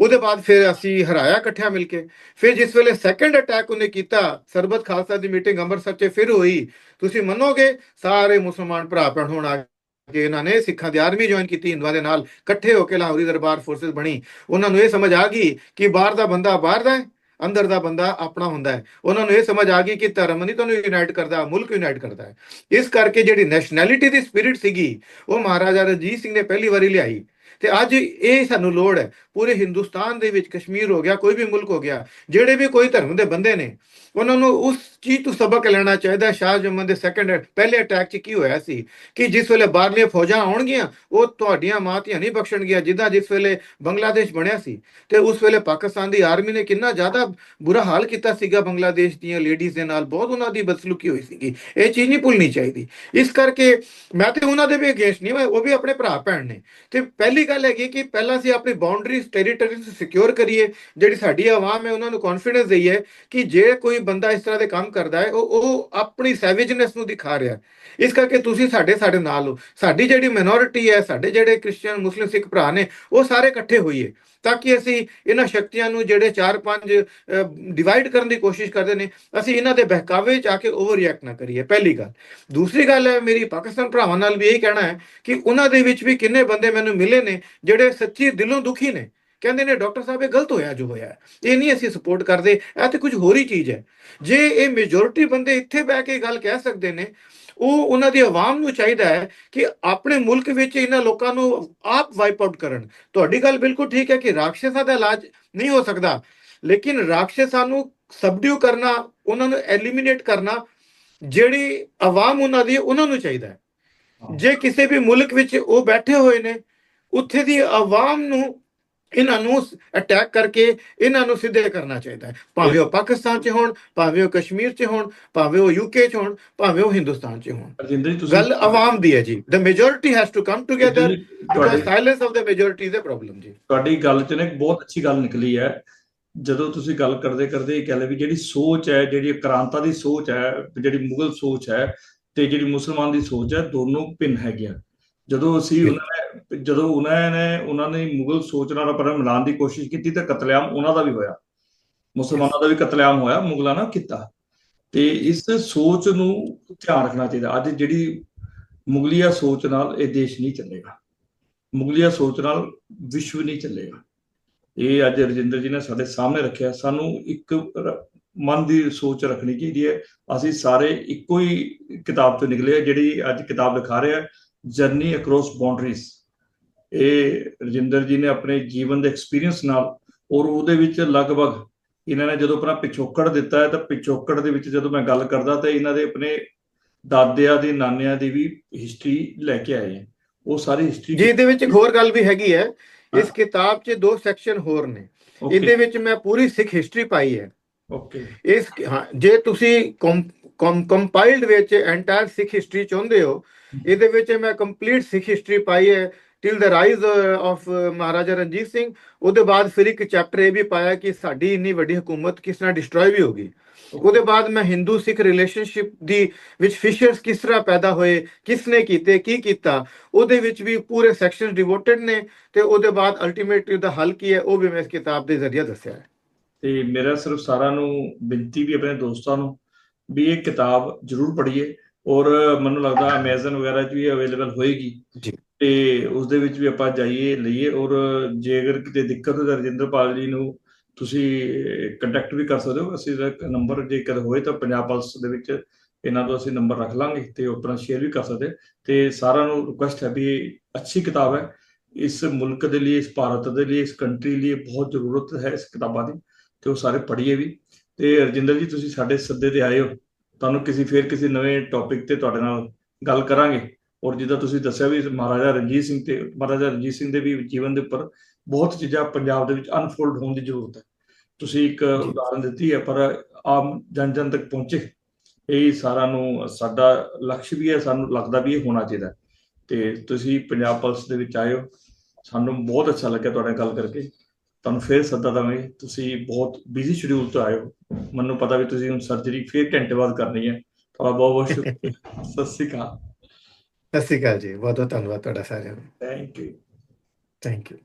ਉਹਦੇ ਬਾਅਦ ਫਿਰ ਅਸੀਂ ਹਰਾਇਆ ਇਕੱਠਿਆਂ ਮਿਲ ਕੇ। ਫਿਰ ਜਿਸ ਵੇਲੇ ਸੈਕੰਡ ਅਟੈਕ ਉਹਨੇ ਕੀਤਾ, ਸਰਬਤ ਖਾਲਸਾ ਦੀ ਮੀਟਿੰਗ ਅੰਮ੍ਰਿਤਸਰ 'ਚ ਫਿਰ ਹੋਈ। ਤੁਸੀਂ ਮੰਨੋਗੇ, ਸਾਰੇ ਮੁਸਲਮਾਨ ਭਰਾ ਭੈਣ ਹੁਣ ਆ ਕੇ ਇਹਨਾਂ ਨੇ ਸਿੱਖਾਂ ਦੀ ਆਰਮੀ ਜੁਆਇਨ ਕੀਤੀ, ਹਿੰਦੂਆਂ ਦੇ ਨਾਲ ਇਕੱਠੇ ਹੋ ਕੇ ਲਾਹੌਰੀ ਦਰਬਾਰ ਫੋਰਸਸ ਬਣੀ। ਉਹਨਾਂ ਨੂੰ ਇਹ ਸਮਝ ਆ ਗਈ ਕਿ ਬਾਹਰ ਦਾ ਬੰਦਾ ਬਾਹਰ ਦਾ ਹੈ, ਅੰਦਰ ਦਾ ਬੰਦਾ ਆਪਣਾ ਹੁੰਦਾ ਹੈ। ਉਹਨਾਂ ਨੂੰ ਇਹ ਸਮਝ ਆ ਗਈ ਕਿ ਧਰਮ ਨਹੀਂ ਤੁਹਾਨੂੰ ਯੂਨਾਈਟ ਕਰਦਾ, ਮੁਲਕ ਯੂਨਾਈਟ ਕਰਦਾ ਹੈ। ਇਸ ਕਰਕੇ ਜਿਹੜੀ ਨੈਸ਼ਨੈਲਿਟੀ ਦੀ ਸਪਿਰਿਟ ਸੀਗੀ, ਉਹ ਮਹਾਰਾਜਾ ਰਣਜੀਤ ਸਿੰਘ ਨੇ ਪਹਿਲੀ ਵਾਰੀ ਲਿਆਈ। ਤੇ ਅੱਜ ਇਹ ਸਾਨੂੰ ਲੋੜ ਹੈ। ਪੂਰੇ ਹਿੰਦੁਸਤਾਨ ਦੇ ਵਿੱਚ ਕਸ਼ਮੀਰ ਹੋ ਗਿਆ, ਕੋਈ ਵੀ ਮੁਲਕ ਹੋ ਗਿਆ, ਜਿਹੜੇ ਵੀ ਕੋਈ ਧਰਮ ਦੇ ਬੰਦੇ ਨੇ, ਉਹਨਾਂ ਨੂੰ ਉਸ ਚੀਜ਼ ਤੋਂ ਸਬਕ ਲੈਣਾ ਚਾਹੀਦਾ। ਸ਼ਾਹ ਜਮਨ ਦੇ ਸੈਕੰਡ ਪਹਿਲੇ ਅਟੈਕ 'ਚ ਕੀ ਹੋਇਆ ਸੀ ਕਿ ਜਿਸ ਵੇਲੇ ਬਾਹਰਲੀਆਂ ਫੌਜਾਂ ਆਉਣਗੀਆਂ, ਉਹ ਤੁਹਾਡੀਆਂ ਮਾਤੀਆਂ ਨਹੀਂ ਬਖਸ਼ਣਗੀਆਂ, ਜਿੱਦਾਂ ਜਿਸ ਵੇਲੇ ਬੰਗਲਾਦੇਸ਼ ਬਣਿਆ ਸੀ। ਤੇ ਉਸ ਵੇਲੇ ਪਾਕਿਸਤਾਨ ਦੀ ਆਰਮੀ ਨੇ ਕਿੰਨਾ ਜ਼ਿਆਦਾ ਬੁਰਾ ਹਾਲ ਕੀਤਾ ਸੀਗਾ ਬੰਗਲਾਦੇਸ਼ ਦੀਆਂ ਲੇਡੀਜ਼ ਦੇ ਨਾਲ, ਬਹੁਤ ਉਹਨਾਂ ਦੀ ਬਦਸਲੂਕੀ ਹੋਈ ਸੀਗੀ। ਇਹ ਚੀਜ਼ ਨਹੀਂ ਭੁੱਲਣੀ ਚਾਹੀਦੀ। ਇਸ ਕਰਕੇ ਮੈਂ ਤੇ ਉਹਨਾਂ ਦੇ ਵੀ ਅਗੇਂਸਟ ਨਹੀਂ, ਮੈਂ ਉਹ ਵੀ ਆਪਣੇ ਭਰਾ ਭੈਣ ਨੇ। ਤੇ ਪਹਿਲੀ ਗੱਲ ਹੈਗੀ ਕਿ ਪਹਿਲਾਂ ਅਸੀਂ ਆਪਣੀ ਬਾਉਂਡਰੀਜ਼ ਟੈਰੀਟਰੀਜ਼ ਸਿਕਿਉਰ ਕਰੀਏ, ਜਿਹੜੀ ਸਾਡੀ ਆਵਾਮ ਹੈ, ਉਹਨਾਂ ਨੂੰ ਕੌਨਫੀਡੈਂਸ ਦਈਏ ਕਿ ਜੇ ਕੋਈ ਬੰਦਾ ਇਸ ਤਰ੍ਹਾਂ ਦੇ ਕੰਮ ਕਰਦਾ ਹੈ, ਉਹ ਉਹ ਆਪਣੀ ਸੈਵੇਜਨੈਸ ਨੂੰ ਦਿਖਾ ਰਿਹਾ ਇਸ ਕਰਕੇ ਤੁਸੀਂ ਸਾਡੇ ਸਾਡੇ ਨਾਲ ਹੋ। ਸਾਡੀ ਜਿਹੜੀ ਮਿਨੋਰਿਟੀ ਹੈ, ਸਾਡੇ ਜਿਹੜੇ ਕ੍ਰਿਸਚੀਅਨ ਮੁਸਲਿਮ ਸਿੱਖ ਭਰਾ ਨੇ, ਉਹ ਸਾਰੇ ਇਕੱਠੇ ਹੋਈਏ, ਤਾਂ ਕਿ ਅਸੀਂ ਇਹਨਾਂ ਸ਼ਕਤੀਆਂ ਨੂੰ ਜਿਹੜੇ 4-5 ਡਿਵਾਈਡ ਕਰਨ ਦੀ ਕੋਸ਼ਿਸ਼ ਕਰਦੇ ਨੇ, ਅਸੀਂ ਇਹਨਾਂ ਦੇ ਬਹਿਕਾਵੇ ਚ ਆ ਕੇ ਓਵਰ ਰਿਐਕਟ ਨਾ ਕਰੀਏ। ਪਹਿਲੀ ਗੱਲ। ਦੂਸਰੀ ਗੱਲ ਹੈ, ਮੇਰੀ ਪਾਕਿਸਤਾਨ ਭਰਾਵਾਂ ਨਾਲ ਵੀ ਇਹ ਕਹਿਣਾ ਹੈ ਕਿ ਉਹਨਾਂ ਦੇ ਵਿੱਚ ਵੀ ਕਿੰਨੇ ਬੰਦੇ ਮੈਨੂੰ ਮਿਲੇ ਨੇ ਜਿਹੜੇ ਸੱਚੀ ਦਿਲੋਂ ਦੁਖੀ ਨੇ ਕਹਿੰਦੇ ਨੇ ਡਾਕਟਰ ਸਾਹਿਬ ਇਹ ਗਲਤ ਹੋਇਆ ਜੋ ਹੋਇਆ ਇਹ ਨਹੀਂ ਅਸੀਂ ਸਪੋਰਟ ਕਰਦੇ ਇਹ ਤੇ ਕੁਝ ਹੋਰ ਹੀ ਚੀਜ਼ ਹੈ। ਜੇ ਇਹ ਮੈਜੋਰਿਟੀ ਬੰਦੇ ਇੱਥੇ ਬਹਿ ਕੇ ਗੱਲ ਕਹਿ ਸਕਦੇ ਨੇ ਉਹ ਉਹਨਾਂ ਦੀ ਆਵਾਮ ਨੂੰ ਚਾਹੀਦਾ ਹੈ ਕਿ ਆਪਣੇ ਮੁਲਕ ਵਿੱਚ ਇਹਨਾਂ ਲੋਕਾਂ ਨੂੰ ਆਪ ਵਾਈਪ ਆਊਟ ਕਰਨ। ਤੁਹਾਡੀ ਗੱਲ ਬਿਲਕੁਲ ਠੀਕ ਹੈ ਕਿ ਰਾਖਸ਼ਾਂ ਦਾ ਇਲਾਜ ਨਹੀਂ ਹੋ ਸਕਦਾ ਲੇਕਿਨ ਰਾਖਸ਼ਾਂ ਨੂੰ ਸਬਡਿਊ ਕਰਨਾ ਉਹਨਾਂ ਨੂੰ ਐਲੀਮੀਨੇਟ ਕਰਨਾ ਜਿਹੜੀ ਆਵਾਮ ਉਹਨਾਂ ਦੀ ਉਹਨਾਂ ਨੂੰ ਚਾਹੀਦਾ ਹੈ। ਜੇ ਕਿਸੇ ਵੀ ਮੁਲਕ ਵਿੱਚ ਉਹ ਬੈਠੇ ਹੋਏ ਨੇ ਉੱਥੇ ਦੀ ਆਵਾਮ ਨੂੰ ਇਹਨਾਂ ਨੂੰ ਅਟੈਕ ਕਰਕੇ ਇਹਨਾਂ ਨੂੰ ਸਿੱਧੇ ਕਰਨਾ ਚਾਹੀਦਾ ਹੈ। ਭਾਵੇਂ ਉਹ ਪਾਕਿਸਤਾਨ 'ਚ ਹੋਣ ਭਾਵੇਂ ਉਹ ਕਸ਼ਮੀਰ 'ਚ ਹੋਣ ਭਾਵੇਂ ਉਹ ਯੂਕੇ 'ਚ ਹੋਣ ਭਾਵੇਂ ਉਹ ਹਿੰਦੁਸਤਾਨ 'ਚ ਹੋਣ। ਗੱਲ ਆਵਾਮ ਦੀ ਹੈ ਜੀ। The majority has to come together because silence of the majority is a problem ਜੀ। ਤੁਹਾਡੀ ਗੱਲ 'ਚ ਨਾ ਇੱਕ ਬਹੁਤ ਅੱਛੀ ਗੱਲ ਨਿਕਲੀ ਹੈ। ਜਦੋਂ ਤੁਸੀਂ ਗੱਲ ਕਰਦੇ ਕਰਦੇ ਇਹ ਕਹਿ ਲਏ ਵੀ ਜਿਹੜੀ ਸੋਚ ਹੈ ਜਿਹੜੀ ਕ੍ਰਾਂਤਾ ਦੀ ਸੋਚ ਹੈ ਜਿਹੜੀ ਮੁਗਲ ਸੋਚ ਹੈ ਤੇ ਜਿਹੜੀ ਮੁਸਲਮਾਨ ਦੀ ਸੋਚ ਹੈ ਦੋਨੋਂ ਭਿੰਨ ਹੈਗੀਆਂ। ਜਦੋਂ ਅਸੀਂ ਉਹਨਾਂ ਨੇ ਜਦੋਂ ਉਹਨਾਂ ਨੇ ਉਹਨਾਂ ਨੇ ਮੁਗਲ ਸੋਚ ਨਾਲ ਆਪਣਾ ਮਿਲਾਉਣ ਦੀ ਕੋਸ਼ਿਸ਼ ਕੀਤੀ ਤਾਂ ਕਤਲੇਆਮ ਉਹਨਾਂ ਦਾ ਵੀ ਹੋਇਆ। ਮੁਸਲਮਾਨਾਂ ਦਾ ਵੀ ਕਤਲੇਆਮ ਹੋਇਆ ਮੁਗਲਾਂ ਨਾਲ ਕੀਤਾ। ਤੇ ਇਸ ਸੋਚ ਨੂੰ ਧਿਆਨ ਰੱਖਣਾ ਚਾਹੀਦਾ। ਅੱਜ ਜਿਹੜੀ ਮੁਗਲੀਆ ਸੋਚ ਨਾਲ ਇਹ ਦੇਸ਼ ਨਹੀਂ ਚੱਲੇਗਾ। ਮੁਗਲੀਆ ਸੋਚ ਨਾਲ ਵਿਸ਼ਵ ਨਹੀਂ ਚੱਲੇਗਾ। ਇਹ ਅੱਜ ਰਜਿੰਦਰ ਜੀ ਨੇ ਸਾਡੇ ਸਾਹਮਣੇ ਰੱਖਿਆ। ਸਾਨੂੰ ਇੱਕ ਮਨ ਦੀ ਸੋਚ ਰੱਖਣੀ ਚਾਹੀਦੀ ਹੈ। ਅਸੀਂ ਸਾਰੇ ਇੱਕੋ ਹੀ ਕਿਤਾਬ ਤੋਂ ਨਿਕਲੇ ਜਿਹੜੀ ਅੱਜ ਕਿਤਾਬ ਲਿਖਾ ਰਿਹਾ ਜਰਨੀ ਅਕ੍ਰੋਸ ਬਾਉਂਡਰੀਜ਼ ਇਹ ਰਜਿੰਦਰ ਜੀ ਨੇ ਆਪਣੇ ਜੀਵਨ ਦੇ ਐਕਸਪੀਰੀਅੰਸ ਨਾਲ ਔਰ ਉਹਦੇ ਵਿੱਚ ਲਗਭਗ ਇਹਨਾਂ ਨੇ ਜਦੋਂ ਆਪਣਾ ਪਿਛੋਕੜ ਦਿੱਤਾ ਹੈ ਤਾਂ ਪਿਛੋਕੜ ਦੇ ਵਿੱਚ ਜਦੋਂ ਮੈਂ ਗੱਲ ਕਰਦਾ ਤਾਂ ਇਹਨਾਂ ਦੇ ਆਪਣੇ ਦਾਦਿਆਂ ਦੀ ਨਾਨਿਆਂ ਦੀ ਵੀ ਹਿਸਟਰੀ ਲੈ ਕੇ ਆਏ ਹੈ। ਉਹ ਸਾਰੀ ਹਿਸਟਰੀ ਜੀ ਇਹਦੇ ਵਿੱਚ ਇੱਕ ਹੋਰ ਗੱਲ ਵੀ ਹੈਗੀ ਹੈ। ਇਸ ਕਿਤਾਬ 'ਚ ਦੋ ਸੈਕਸ਼ਨ ਹੋਰ ਨੇ। ਇਹਦੇ ਵਿੱਚ ਮੈਂ ਪੂਰੀ ਸਿੱਖ ਹਿਸਟਰੀ ਪਾਈ ਹੈ। ਓਕੇ ਇਸ ਜੇ ਤੁਸੀਂ ਕੰਪਾਈਲਡ ਵਿੱਚ ਐਂਟਾਇਰ ਸਿੱਖ ਹਿਸਟਰੀ ਚਾਹੁੰਦੇ ਹੋ ਇਹਦੇ ਵਿੱਚ ਮੈਂ ਕੰਪਲੀਟ ਸਿੱਖ ਹਿਸਟਰੀ ਪਾਈ ਹੈ till the rise of Maharaja Ranjit Singh. ਉਹਦੇ ਬਾਅਦ ਫਿਰ ਇੱਕ ਚੈਪਟਰ ਇਹ ਵੀ ਪਾਇਆ ਕਿ ਸਾਡੀ ਇੰਨੀ ਵੱਡੀ ਹਕੂਮਤ ਕਿਸ ਤਰ੍ਹਾਂ ਡਿਸਟਰੋਏ ਵੀ ਹੋਗੀ ਉਹਦੇ ਬਾਅਦ ਮੈਂ ਹਿੰਦੂ ਸਿੱਖ ਰਿਲੇਸ਼ਨਸ਼ਿਪ ਦੀ ਵਿੱਚ ਫਿਸ਼ਰਸ ਕਿਸ ਤਰ੍ਹਾਂ ਪੈਦਾ ਹੋਏ ਕਿਸ ਨੇ ਕੀਤੇ ਕੀ ਕੀਤਾ ਉਹਦੇ ਵਿੱਚ ਵੀ ਪੂਰੇ ਸੈਕਸ਼ਨ ਡਿਵੋਟਡ ਨੇ ਤੇ ਉਹਦੇ ਬਾਅਦ ਅਲਟੀਮੇਟਲੀ ਦਾ ਹੱਲ ਕੀ ਹੈ ਉਹ ਵੀ ਮੈਂ ਇਸ ਕਿਤਾਬ ਦੇ ਜ਼ਰੀਏ ਦੱਸਿਆ ਹੈ। ਤੇ ਮੇਰਾ ਸਿਰਫ ਸਾਰਿਆਂ ਨੂੰ ਬੇਨਤੀ ਵੀ ਆਪਣੇ ਦੋਸਤਾਂ ਨੂੰ ਵੀ ਇਹ ਕਿਤਾਬ ਜ਼ਰੂਰ ਪੜ੍ਹੀਏ ਔਰ ਮੈਨੂੰ ਲੱਗਦਾ ਅਮੇਜ਼ਨ ਵਗੈਰਾ 'ਚ ਵੀ ਅਵੇਲੇਬਲ ਹੋਏਗੀ ਜੀ। ਤੇ ਉਸ ਦੇ ਵਿੱਚ ਵੀ ਆਪਾਂ ਜਾਈਏ ਲਈਏ ਔਰ ਜੇ ਅਗਰ ਕਿਤੇ ਦਿੱਕਤ ਹੋਵੇ ਰਜਿੰਦਰਪਾਲ ਜੀ ਨੂੰ ਤੁਸੀਂ ਕੰਟੈਕਟ ਵੀ ਕਰ ਸਕਦੇ ਹੋ। ਅਸੀਂ ਦਾ ਨੰਬਰ ਜੇਕਰ ਹੋਏ ਤਾਂ ਪੰਜਾਬ ਪਲਸ ਦੇ ਵਿੱਚ ਇਹਨਾਂ ਤੋਂ ਅਸੀਂ ਨੰਬਰ ਰੱਖ ਲਾਂਗੇ ਤੇ ਉਹ ਆਪਣਾ ਸ਼ੇਅਰ ਵੀ ਕਰ ਸਕਦੇ। ਤੇ ਸਾਰਿਆਂ ਨੂੰ ਰਿਕੁਐਸਟ ਹੈ ਵੀ ਅੱਛੀ ਕਿਤਾਬ ਹੈ। ਇਸ ਮੁਲਕ ਦੇ ਲਈ ਇਸ ਭਾਰਤ ਦੇ ਲਈ ਇਸ ਕੰਟਰੀ ਲਈ ਬਹੁਤ ਜ਼ਰੂਰਤ ਹੈ ਇਸ ਕਿਤਾਬਾਂ ਦੀ ਤੇ ਉਹ ਸਾਰੇ ਪੜ੍ਹੀਏ ਵੀ। ਤੇ ਰਜਿੰਦਰ ਜੀ ਤੁਸੀਂ ਸਾਡੇ ਸੱਦੇ ਤੇ ਆਏ ਹੋ। ਤੁਹਾਨੂੰ ਕਿਸੇ ਫੇਰ ਕਿਸੇ ਨਵੇਂ ਟੌਪਿਕ ਤੇ ਤੁਹਾਡੇ ਨਾਲ ਗੱਲ ਕਰਾਂਗੇ। ਔਰ ਜਿੱਦਾਂ ਤੁਸੀਂ ਦੱਸਿਆ ਵੀ ਮਹਾਰਾਜਾ ਰਣਜੀਤ ਸਿੰਘ ਤੇ ਮਹਾਰਾਜਾ ਰਣਜੀਤ ਸਿੰਘ ਦੇ ਵੀ ਜੀਵਨ ਦੇ ਉੱਪਰ ਬਹੁਤ ਚੀਜ਼ਾਂ ਪੰਜਾਬ ਦੇ ਵਿੱਚ ਅਨਫੋਲਡ ਹੋਣ ਦੀ ਜ਼ਰੂਰਤ ਹੈ। ਤੁਸੀਂ ਇੱਕ ਉਦਾਹਰਨ ਦਿੱਤੀ ਹੈ ਪਰ ਆਮ ਜਨ ਜਨ ਤੱਕ ਪਹੁੰਚੇ। ਇਹ ਸਾਰਾ ਨੂੰ ਸਾਡਾ ਲਕਸ਼ ਵੀ ਹੈ ਸਾਨੂੰ ਲੱਗਦਾ ਵੀ ਇਹ ਹੋਣਾ ਚਾਹੀਦਾ। ਤੇ ਤੁਸੀਂ ਪੰਜਾਬ ਪੁਲਿਸ ਦੇ ਵਿੱਚ ਆਏ ਹੋ। ਸਾਨੂੰ ਬਹੁਤ ਅੱਛਾ ਲੱਗਿਆ ਤੁਹਾਡੇ ਨਾਲ ਗੱਲ ਕਰਕੇ। ਤੁਹਾਨੂੰ ਫੇਰ ਸੱਦਾ ਦਵਾਂਗੇ ਤੁਸੀਂ ਬਹੁਤ ਬਿਜ਼ੀ ਸ਼ਡਿਊਲ ਤੋਂ ਆਏ ਹੋ। ਮੈਨੂੰ ਪਤਾ ਵੀ ਤੁਸੀਂ ਹੁਣ ਸਰਜਰੀ ਫੇਰ ਘੰਟੇ ਬਾਅਦ ਕਰਨੀ ਹੈ। ਤੁਹਾਡਾ ਬਹੁਤ ਬਹੁਤ ਸ਼ੁਕਰੀਆ ਸਤਿ ਸ਼੍ਰੀ ਅਕਾਲ। ਸਤਿ ਸ਼੍ਰੀ ਅਕਾਲ ਜੀ। ਬਹੁਤ ਬਹੁਤ ਧੰਨਵਾਦ ਤੁਹਾਡਾ ਸਾਰਿਆਂ ਦਾ। Thank you thank you